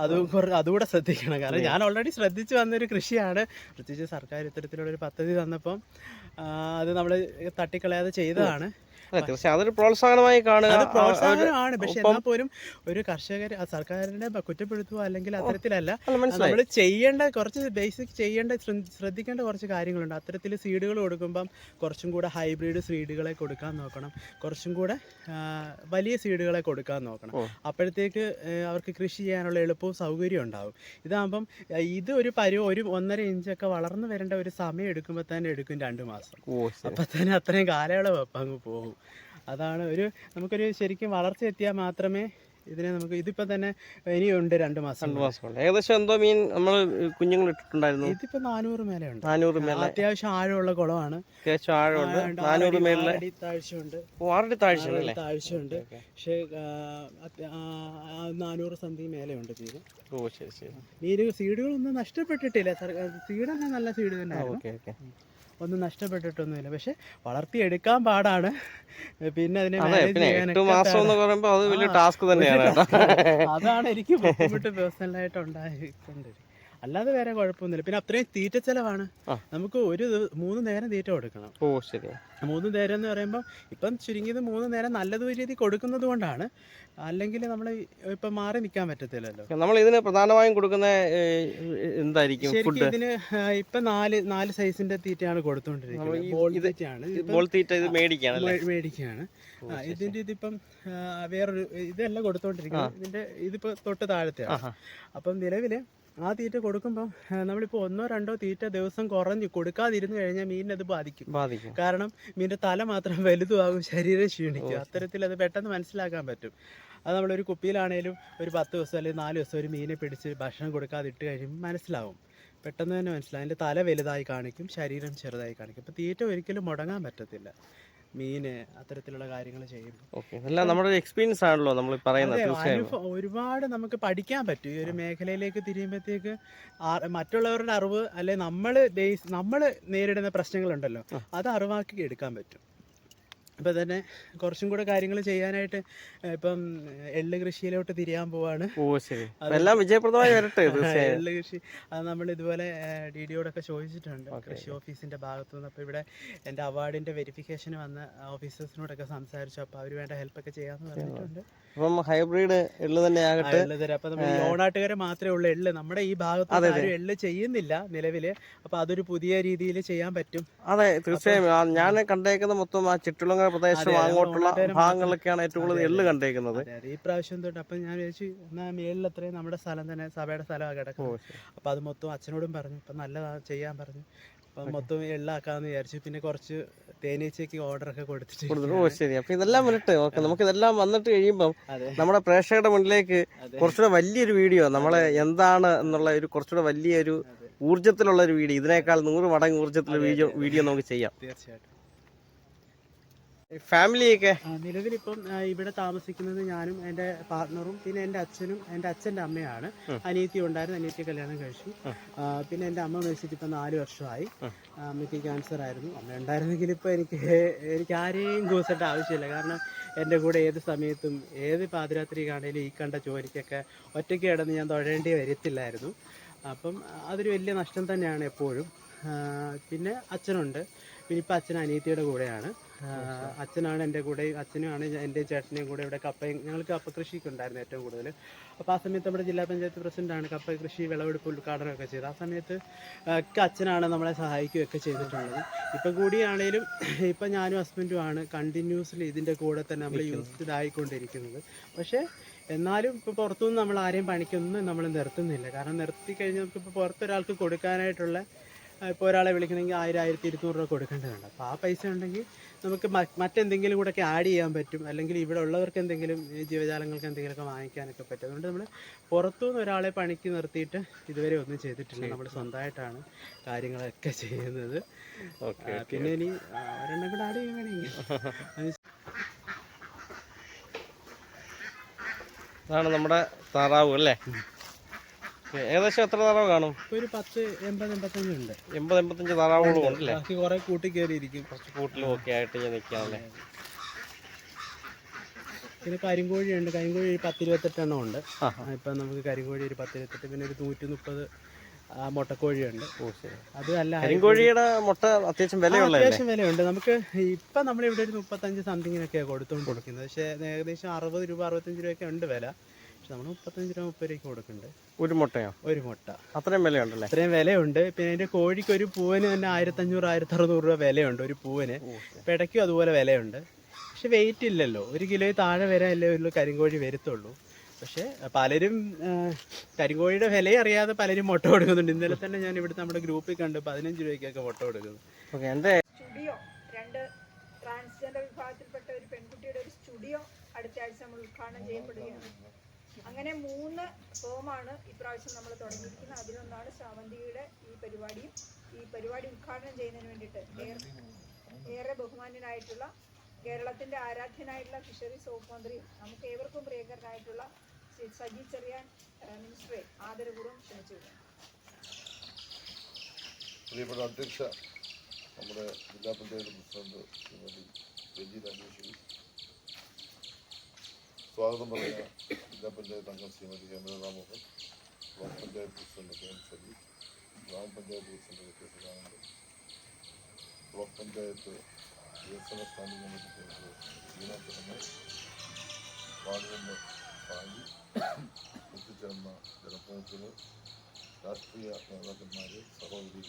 അതും അതുകൂടെ ശ്രദ്ധിക്കണം. കാരണം ഞാൻ ഓൾറെഡി ശ്രദ്ധിച്ചു വന്നൊരു കൃഷിയാണ്. പ്രത്യേകിച്ച് സർക്കാർ ഇത്തരത്തിലുള്ള ഒരു പദ്ധതി തന്നപ്പം അത് നമ്മൾ തട്ടിക്കളയാതെ ചെയ്തതാണ്. തീർച്ചയായും. അതൊരു പ്രോത്സാഹനമായി കാണുക. പ്രോത്സാഹനമാണ്. പക്ഷെ എന്നാൽ പോലും ഒരു കർഷകർ സർക്കാരിനെ കുറ്റപ്പെടുത്തുക അല്ലെങ്കിൽ അത്തരത്തിലല്ല നമ്മൾ ചെയ്യേണ്ട കുറച്ച് ബേസിക് ചെയ്യേണ്ട ശ്രദ്ധിക്കേണ്ട കുറച്ച് കാര്യങ്ങളുണ്ട്. അത്തരത്തിൽ സീഡുകൾ കൊടുക്കുമ്പം കുറച്ചും കൂടെ ഹൈബ്രിഡ് സീഡുകളെ കൊടുക്കാൻ നോക്കണം. കുറച്ചും കൂടെ വലിയ സീഡുകളെ കൊടുക്കാൻ നോക്കണം. അപ്പോഴത്തേക്ക് അവർക്ക് കൃഷി ചെയ്യാനുള്ള എളുപ്പവും സൗകര്യവും ഉണ്ടാവും. ഇതാകുമ്പം ഇത് ഒരു പരുവ ഒരു ഒന്നര ഇഞ്ചൊക്കെ വളർന്നു വരേണ്ട ഒരു സമയം എടുക്കുമ്പോൾ തന്നെ എടുക്കും രണ്ട് മാസം. അപ്പം തന്നെ അത്രയും കാലയളവ് അപ്പം അങ്ങ് പോകും. അതാണ് ഒരു നമുക്കൊരു ശരിക്കും വളർച്ച എത്തിയാൽ മാത്രമേ ഇതിനെ നമുക്ക് ഇതിപ്പോ തന്നെ ഇനിയുണ്ട് രണ്ട് മാസം രണ്ടു മാസം ഏകദേശം എന്തോ മീൻ നമ്മൾ കുഞ്ഞുങ്ങൾ ഇട്ടിട്ടുണ്ടായിരുന്നു. ഇതിപ്പോ നാനൂറ് മേലെ ഉണ്ട് നാനൂറ് മേലെ. അത്യാവശ്യം ആഴമുള്ള കുളമാണ്. അത്യാവശ്യം ആഴമുണ്ട്. നാനൂറ് മേലെ. താഴ്ചയുണ്ട്. ആറടി താഴ്ച താഴ്ചയുണ്ട്. പക്ഷേ നാനൂറ് സംതിങ് മേലെയുണ്ട് തീരെ. ഓ ശരി ശരി. നീര് സീഡുകളൊന്നും നഷ്ടപ്പെട്ടിട്ടില്ല. തന്നെ നല്ല സീഡ് തന്നെ ഓക്കെ ഓക്കെ. ഒന്നും നഷ്ടപ്പെട്ടിട്ടൊന്നുമില്ല. പക്ഷെ വളർത്തിയെടുക്കാൻ പാടാണ്. പിന്നെ അതിനെ എട്ട് മാസം എന്ന് പറയുമ്പോൾ അത് വലിയ ടാസ്ക് തന്നെയാണ് അതാണ് എനിക്ക് ബുദ്ധിമുട്ട് പേഴ്സണലായിട്ട് ഉണ്ടായിട്ടുണ്ട് അല്ലാതെ വേറെ കുഴപ്പമൊന്നുമില്ല. പിന്നെ അത്രയും തീറ്റ ചെലവാണ്. നമുക്ക് ഒരു മൂന്ന് നേരം തീറ്റ കൊടുക്കണം. ഓ ശരി മൂന്ന് നേരം എന്ന് പറയുമ്പോൾ ഇപ്പം ചുരുങ്ങിയത് മൂന്ന് നേരം നല്ലത് രീതി കൊടുക്കുന്നത് കൊണ്ടാണ്. അല്ലെങ്കിൽ നമ്മൾ ഇപ്പം മാറി നിൽക്കാൻ പറ്റത്തില്ലല്ലോ. നമ്മൾ ഇതിന് പ്രധാനമായും കൊടുക്കുന്ന എന്തായിരിക്കും ഫുഡ്? ഇതിന് ഇപ്പം നാല് നാല് സൈസിന്റെ തീറ്റയാണ് കൊടുത്തുകൊണ്ടിരിക്കുന്നത് ബോൾ ഇത് ബോൾ തീറ്റ ഇത് മേടിക്കാണല്ലേ മേ- മേടിക്കുകയാണ്. ഇതിന്റെ ഇതിന്റെ ഇതിപ്പം വേറൊരു ഇതല്ല കൊടുത്തോണ്ടിരിക്കുന്നത്. ഇതിന്റെ ഇതിപ്പോ തൊട്ട് താഴത്തെയാണ്. അപ്പം നിലവിൽ ആ തീറ്റ കൊടുക്കുമ്പോൾ നമ്മളിപ്പോൾ ഒന്നോ രണ്ടോ തീറ്റ ദിവസം കുറഞ്ഞ് കൊടുക്കാതിരുന്നു കഴിഞ്ഞാൽ മീനിനെ അത് ബാധിക്കും. ബാധിക്കും. കാരണം മീനിന്റെ തല മാത്രം വലുതുമാകും ശരീരം ക്ഷീണിക്കും. അത്തരത്തിൽ അത് പെട്ടെന്ന് മനസ്സിലാക്കാൻ പറ്റും. അത് നമ്മളൊരു കുപ്പിയിലാണേലും ഒരു പത്ത് ദിവസം അല്ലെങ്കിൽ നാല് ദിവസം ഒരു മീനെ പിടിച്ച് ഭക്ഷണം കൊടുക്കാതെ ഇട്ട് കഴിയുമ്പോൾ മനസ്സിലാവും. പെട്ടെന്ന് തന്നെ മനസ്സിലാവും. അതിന്റെ തല വലുതായി കാണിക്കും ശരീരം ചെറുതായി കാണിക്കും. അപ്പോൾ തീറ്റ ഒരിക്കലും മുടങ്ങാൻ പറ്റത്തില്ല. മീന് അത്തരത്തിലുള്ള കാര്യങ്ങൾ എല്ലാം നമ്മുടെ എക്സ്പീരിയൻസ് ആണല്ലോ നമ്മൾ പറയുന്നത് ഒരുപാട് നമുക്ക് പഠിക്കാൻ പറ്റും. ഈ ഒരു മേഖലയിലേക്ക് തിരിയുമ്പോഴത്തേക്ക് മറ്റുള്ളവരുടെ അറിവ് അല്ലെ നമ്മൾ ബേസ് നമ്മൾ നേരിടുന്ന പ്രശ്നങ്ങളുണ്ടല്ലോ അത് അറിവാക്കി എടുക്കാൻ പറ്റും. ഇപ്പം തന്നെ കുറച്ചും കൂടെ കാര്യങ്ങൾ ചെയ്യാനായിട്ട് ഇപ്പം എള്ള് കൃഷിയിലോട്ട് തിരിയാൻ പോവാണ്. ഓ ശരി. എല്ലാം വിജയപ്രദമായി വരട്ടെ എള്ള് കൃഷി അത് നമ്മൾ ഇതുപോലെ ഡി ഡിയോടൊക്കെ ചോദിച്ചിട്ടുണ്ട്. കൃഷി ഓഫീസിന്റെ ഭാഗത്തു നിന്ന് അപ്പോൾ ഇവിടെ എന്റെ അവാർഡിന്റെ വെരിഫിക്കേഷൻ വന്ന ഓഫീസേഴ്സിനോടൊക്കെ സംസാരിച്ചു. അപ്പോൾ അവർ വേണ്ട ഹെൽപ്പൊക്കെ ചെയ്യാന്ന് പറഞ്ഞിട്ടുണ്ട്. അപ്പം ഹൈബ്രിഡ് എള്ള് തന്നെ ആകട്ടെ. എള്ള് തരാം അപ്പൊ നമ്മൾ ഓണാട്ടുകാരെ മാത്രമേ ഉള്ളൂ എള്ള്. നമ്മുടെ ഈ ഭാഗത്ത് ആരും എള്ള് ചെയ്യുന്നില്ല നിലവിൽ. അപ്പൊ അതൊരു പുതിയ രീതിയിൽ ചെയ്യാൻ പറ്റും. അതെ തീർച്ചയായും. ഞാൻ കണ്ടേക്കുന്ന മൊത്തം ആ ചുറ്റുളങ്ങര പ്രദേശം അങ്ങോട്ടുള്ള ഭാഗങ്ങളിലൊക്കെയാണ് ഏറ്റവും കൂടുതൽ എള്ള് കണ്ടേക്കുന്നത്. ഈ പ്രാവശ്യം തൊട്ട് അപ്പൊ ഞാൻ വിചാരിച്ചു എന്നാ മേളിൽ അത്രയും നമ്മുടെ സ്ഥലം തന്നെ സഭയുടെ സ്ഥലമാണ് കിടക്കുന്നത്. അപ്പൊ അത് മൊത്തം അച്ഛനോടും പറഞ്ഞു. ഇപ്പൊ നല്ലതാ ചെയ്യാൻ പറഞ്ഞു. അപ്പൊ മൊത്തം എള്ളാക്കാന്ന് വിചാരിച്ചു. പിന്നെ കുറച്ച് തേനീച്ചയ്ക്ക് ഓർഡർ ഒക്കെ കൊടുത്തിട്ട് ഓ ശരി. അപ്പൊ ഇതെല്ലാം വരട്ടെ ഓക്കെ നമുക്ക് ഇതെല്ലാം വന്നിട്ട് കഴിയുമ്പോൾ നമ്മുടെ പ്രേക്ഷകരുടെ മുന്നിലേക്ക്. കുറച്ചുകൂടെ വലിയൊരു വീഡിയോ നമ്മളെ എന്താണ് എന്നുള്ള ഒരു കുറച്ചുകൂടെ വലിയൊരു ഊർജത്തിലുള്ള ഒരു വീഡിയോ. ഇതിനേക്കാൾ നൂറ് മടങ്ങ് ഊർജത്തിലുള്ള വീഡിയോ വീഡിയോ നമുക്ക് ചെയ്യാം. തീർച്ചയായിട്ടും. ഫാമിലിയൊക്കെ? ആ, നിലവിലിപ്പം ആ, ഇവിടെ താമസിക്കുന്നത് ഞാനും എന്റെ പാർട്ണറും പിന്നെ എന്റെ അച്ഛനും എന്റെ അച്ഛന്റെ അമ്മയാണ്. അനിയത്തി ഉണ്ടായിരുന്നു അനിയത്തി കല്യാണം കഴിച്ചു. പിന്നെ എന്റെ അമ്മ മരിച്ചിട്ട് ഇപ്പം നാല് വർഷമായി. അമ്മയ്ക്ക് ക്യാൻസർ ആയിരുന്നു. അമ്മ ഉണ്ടായിരുന്നെങ്കിൽ ഇപ്പോൾ എനിക്ക് എനിക്ക് ആരെയും കൂസേണ്ട ആവശ്യമില്ല. കാരണം എന്റെ കൂടെ ഏത് സമയത്തും ഏത് പാതിരാത്രി കാണേലും ഈ കണ്ട ജോലിക്കൊക്കെ ഒറ്റയ്ക്ക് കിടന്ന് ഞാൻ തൊഴേണ്ടി വരത്തില്ലായിരുന്നു. അപ്പം അതൊരു വലിയ നഷ്ടം തന്നെയാണ് എപ്പോഴും. പിന്നെ അച്ഛനുണ്ട്. പിന്നെ ഇപ്പം അച്ഛൻ അനിയത്തിയുടെ കൂടെയാണ്. അച്ഛനാണ് എന്റെ കൂടെ അച്ഛനുമാണ് എന്റെ ചേട്ടനെയും കൂടെ ഇവിടെ കപ്പയും ഞങ്ങൾക്ക് കപ്പ കൃഷിയൊക്കെ ഉണ്ടായിരുന്നു ഏറ്റവും കൂടുതൽ. അപ്പോൾ ആ സമയത്ത് നമ്മുടെ ജില്ലാ പഞ്ചായത്ത് പ്രസിഡന്റാണ് കപ്പ കൃഷി വിളവെടുപ്പ് ഉദ്ഘാടനമൊക്കെ ചെയ്തത്. ആ സമയത്ത് ഒക്കെ അച്ഛനാണ് നമ്മളെ സഹായിക്കുകയൊക്കെ ചെയ്തിട്ടുള്ളത്. ഇപ്പം കൂടിയാണേലും ഇപ്പം ഞാനും ഹസ്ബൻഡുമാണ് കണ്ടിന്യൂസ്ലി ഇതിന്റെ കൂടെ തന്നെ നമ്മൾ യൂസ്ഡ് ആയിക്കൊണ്ടിരിക്കുന്നത് പക്ഷേ എന്നാലും ഇപ്പോൾ പുറത്തുനിന്ന് നമ്മൾ ആരെയും പണിക്കൊന്നും നമ്മൾ നിർത്തുന്നില്ല. കാരണം നിർത്തി കഴിഞ്ഞാൽ നമുക്ക് ഇപ്പോൾ പുറത്തൊരാൾക്ക് കൊടുക്കാനായിട്ടുള്ള ഇപ്പോൾ ഒരാളെ വിളിക്കണമെങ്കിൽ ആയിരം ആയിരത്തി ഇരുന്നൂറ് രൂപ കൊടുക്കേണ്ടതുണ്ട്. അപ്പോൾ ആ പൈസ ഉണ്ടെങ്കിൽ നമുക്ക് മറ്റെന്തെങ്കിലും കൂടെ ഒക്കെ ആഡ് ചെയ്യാൻ പറ്റും. അല്ലെങ്കിൽ ഇവിടെ ഉള്ളവർക്ക് എന്തെങ്കിലും ജീവജാലങ്ങൾക്ക് എന്തെങ്കിലുമൊക്കെ വാങ്ങിക്കാനൊക്കെ പറ്റും. അതുകൊണ്ട് നമ്മൾ പുറത്തുനിന്ന് ഒരാളെ പണിക്ക് നിർത്തിയിട്ട് ഇതുവരെ ഒന്നും ചെയ്തിട്ടില്ല. നമ്മൾ സ്വന്തമായിട്ടാണ് കാര്യങ്ങളൊക്കെ ചെയ്യുന്നത്. ഓക്കെ പിന്നെ ഇനി രണ്ടും ഒരെണ്ണം കൂടെ ആഡ് ചെയ്യുകയാണെങ്കിൽ അതാണ് നമ്മുടെ താറാവ് അല്ലേ? ഏകദേശം എത്ര താറാവ് കാണും? ഒരു പത്ത് എൺപത് എൺപത്തഞ്ചുണ്ട് എൺപത് എൺപത്തഞ്ച് താറാവുകളും ഉണ്ടല്ലേ? ബാക്കി കുറേ കൂട്ടി കയറിയിരിക്കും. കുറച്ച് കൂട്ടിലും ഒക്കെ ആയിട്ട് ഞാൻ നിൽക്കാമല്ലേ പിന്നെ കരിങ്കോഴിയുണ്ട് കരിങ്കോഴി ഒരു പത്തിരുപത്തെട്ടെണ്ണം ഉണ്ട്. ആ. ഇപ്പം നമുക്ക് കരിങ്കോഴി ഒരു പത്തിരുപത്തെട്ട് പിന്നെ ഒരു നൂറ്റി മുപ്പത് മുട്ടക്കോഴിയുണ്ട് അത് അല്ല കരിങ്കോഴിയുടെ മുട്ട അത്യാവശ്യം വിലയുള്ളതല്ലേ? അത്യാവശ്യം വിലയുണ്ട്. നമുക്ക് ഇപ്പം നമ്മളിവിടെ ഒരു മുപ്പത്തഞ്ച് സംതിങ്ങിനൊക്കെയാണ് കൊടുത്തുകൊണ്ട് കൊടുക്കുന്നത്. പക്ഷേ ഏകദേശം അറുപത് രൂപ അറുപത്തഞ്ച് രൂപയൊക്കെ ഉണ്ട് വില. പക്ഷെ നമ്മൾ മുപ്പത്തഞ്ച് രൂപ മുപ്പത് രൂപയ്ക്ക് കൊടുക്കുന്നുണ്ട് ഒരു മുട്ടയോ? ഒരു മുട്ട. അത്രയും വിലയുണ്ടല്ലേ? അത്രയും വിലയുണ്ട്. പിന്നെ അതിന്റെ കോഴിക്ക് ഒരു പൂവിന് തന്നെ ആയിരത്തഞ്ഞൂറ് ആയിരത്തി അറുന്നൂറ് രൂപ വിലയുണ്ട് ഒരു പൂവിന്. പിടയ്ക്കും അതുപോലെ വിലയുണ്ട്. പക്ഷെ വെയിറ്റ് ഇല്ലല്ലോ. ഒരു കിലോയിൽ താഴെ വരെ അല്ലേ ഒരു കരിങ്കോഴി വരുത്തുള്ളൂ. പക്ഷെ പലരും കരിങ്കോഴിയുടെ വില അറിയാതെ പലരും മുട്ട കൊടുക്കുന്നുണ്ട്. ഇന്നലെ തന്നെ ഞാൻ ഇവിടുത്തെ നമ്മുടെ ഗ്രൂപ്പിൽ കണ്ട് പതിനഞ്ച് രൂപയ്ക്കൊക്കെ മുട്ട കൊടുക്കുന്നു. സ്റ്റുഡിയോ. രണ്ട് ട്രാൻസ്ജെൻഡർ വിഭാഗത്തിൽപ്പെട്ട ഒരു പെൺകുട്ടിയുടെ ഒരു സ്റ്റുഡിയോ അടുത്ത ആഴ്ച നമ്മൾ ഉദ്ഘാടനം ചെയ്യപ്പെടുകയാണ്. അങ്ങനെ മൂന്ന് ഹോമാണ് ഇപ്രാവശ്യം നമ്മൾ തുടങ്ങിയിരിക്കുന്നത്. അതിലൊന്നാണ് ശ്രാവന്തിയുടെ ഈ പരിപാടിയും ഈ പരിപാടി ഉദ്ഘാടനം ചെയ്യുന്നതിന് വേണ്ടിയിട്ട് ഏറെ ബഹുമാന്യനായിട്ടുള്ള കേരളത്തിന്റെ ആരാധ്യനായിട്ടുള്ള ഫിഷറീസ് വകുപ്പ് മന്ത്രി നമുക്ക് ഏവർക്കും പ്രിയങ്കരനായിട്ടുള്ള സജി ചെറിയാൻ മിനിസ്റ്ററെ ആദരപൂർവം ക്ഷണിച്ചു പ്രിയപ്പെട്ട അധ്യക്ഷ നമ്മുടെ ജില്ലാ പഞ്ചായത്ത് പ്രസിഡന്റ് ശ്രീമതി രഞ്ജിത് അന്വേഷണി സ്വാഗതം പറയുക. ജില്ലാ പഞ്ചായത്ത് അംഗം ശ്രീമതി ഹേമല Ram Mohan block panchayat president K M Sathish ഗ്രാമപഞ്ചായത്ത് president K Sadanandan block panchayat വികസന standing committee Veena ward member എത്തിച്ചേർന്ന ജനപ്രതിനിധികൾ രാഷ്ട്രീയ നേതാക്കന്മാരെ സഹോദരി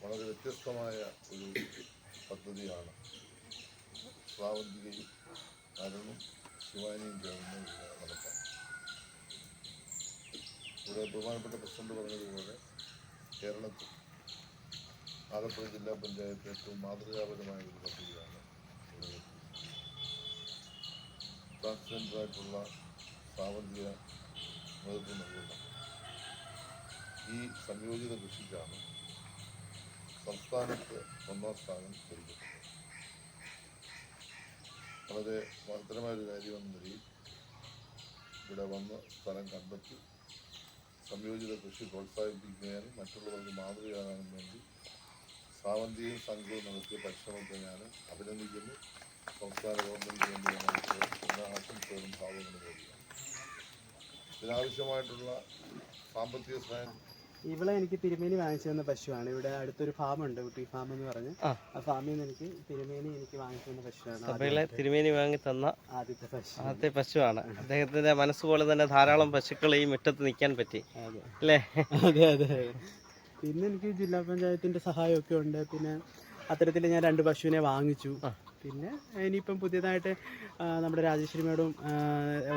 വളരെ വ്യത്യസ്തമായ ഒരു പദ്ധതിയാണ് സ്വാവന്തികയും അരുണും ശിവാനിയും ചേർന്ന് നടത്താം ഇവിടെ ബഹുമാനപ്പെട്ട പ്രസിഡന്റ് പറഞ്ഞതുപോലെ കേരളത്തിൽ ആലപ്പുഴ ജില്ലാ പഞ്ചായത്ത് ഏറ്റവും മാതൃകാപരമായ ഒരു പദ്ധതിയാണ് ട്രാൻസ്ജെൻഡറായിട്ടുള്ള സാമ്പത്തിക നേതൃത്വം നൽകുന്ന ഈ സംയോജിത കൃഷിക്കാണ് സംസ്ഥാനത്ത് ഒന്നാം സ്ഥാനം ലഭിക്കുന്നത് വളരെ മഹത്തരമായൊരു കാര്യമെന്ന നിലയിൽ ഇവിടെ വന്ന് സ്ഥലം കണ്ടെത്തി സംയോജിത കൃഷി പ്രോത്സാഹിപ്പിക്കുകയാണ് മറ്റുള്ളവർക്ക് മാതൃകയാകാനും വേണ്ടി സാവന്തിയും സംഘവും നടത്തിയ പരിശ്രമത്തെ ഞാൻ അഭിനന്ദിക്കുന്നു. സംസ്ഥാന ഗവൺമെന്റ് വേണ്ടി ഞാൻ എല്ലാ ആശംസകളും ഭാവങ്ങളും നേടുകയാണ് ഇതിനാവശ്യമായിട്ടുള്ള സാമ്പത്തിക സഹായം ഇവിടെ എനിക്ക് തിരുമേനി വാങ്ങിച്ചു തന്ന പശുവാണ്. ഇവിടെ അടുത്തൊരു ഫാം ഉണ്ട് കുട്ടി ഫാം എന്ന് പറഞ്ഞ്. ആ. ആ ഫാമിൽ നിന്ന് എനിക്ക് തിരുമേനി എനിക്ക് വാങ്ങിച്ചു തന്ന പശുവാണ് സഭയിലെ തിരുമേനി വാങ്ങി തന്ന ആദ്യത്തെ പശു. ആദ്യത്തെ പശുവാണ്. അദ്ദേഹത്തിന്റെ മനസ്സുപോലെ തന്നെ ധാരാളം പശുക്കൾ ഈ മുറ്റത്ത് നിൽക്കാൻ പറ്റി. അല്ലേ? അതെ അതെ പിന്നെ എനിക്ക് ജില്ലാ പഞ്ചായത്തിന്റെ സഹായമൊക്കെ ഉണ്ട്. പിന്നെ അത്തരത്തിൽ ഞാൻ രണ്ട് പശുവിനെ വാങ്ങിച്ചു. പിന്നെ ഇനിയിപ്പം പുതിയതായിട്ട് നമ്മുടെ രാജേശ്വരി മേഡം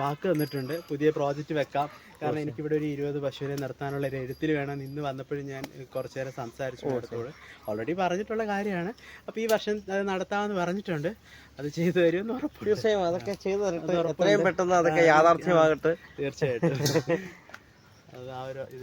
വാക്ക് തന്നിട്ടുണ്ട്. പുതിയ പ്രോജക്റ്റ് വെക്കാം. കാരണം എനിക്കിവിടെ ഒരു ഇരുപത് പശുവിനെ നിർത്താനുള്ള ഒരു എഴുത്തിൽ വേണം. ഇന്ന് വന്നപ്പോഴും ഞാൻ കുറച്ചു നേരം സംസാരിച്ചു മേഡത്തോട് ഓൾറെഡി പറഞ്ഞിട്ടുള്ള കാര്യമാണ്. അപ്പോൾ ഈ വർഷം അത് നടത്താമെന്ന് പറഞ്ഞിട്ടുണ്ട്. അത് ചെയ്തു തരുമെന്ന് ഉറപ്പ് തീർച്ചയായും അതൊക്കെ ചെയ്തു തരട്ടെ. എത്രയും പെട്ടെന്ന് അതൊക്കെ യാഥാർത്ഥ്യമാകട്ടെ. തീർച്ചയായിട്ടും. അത് ആ ഒരു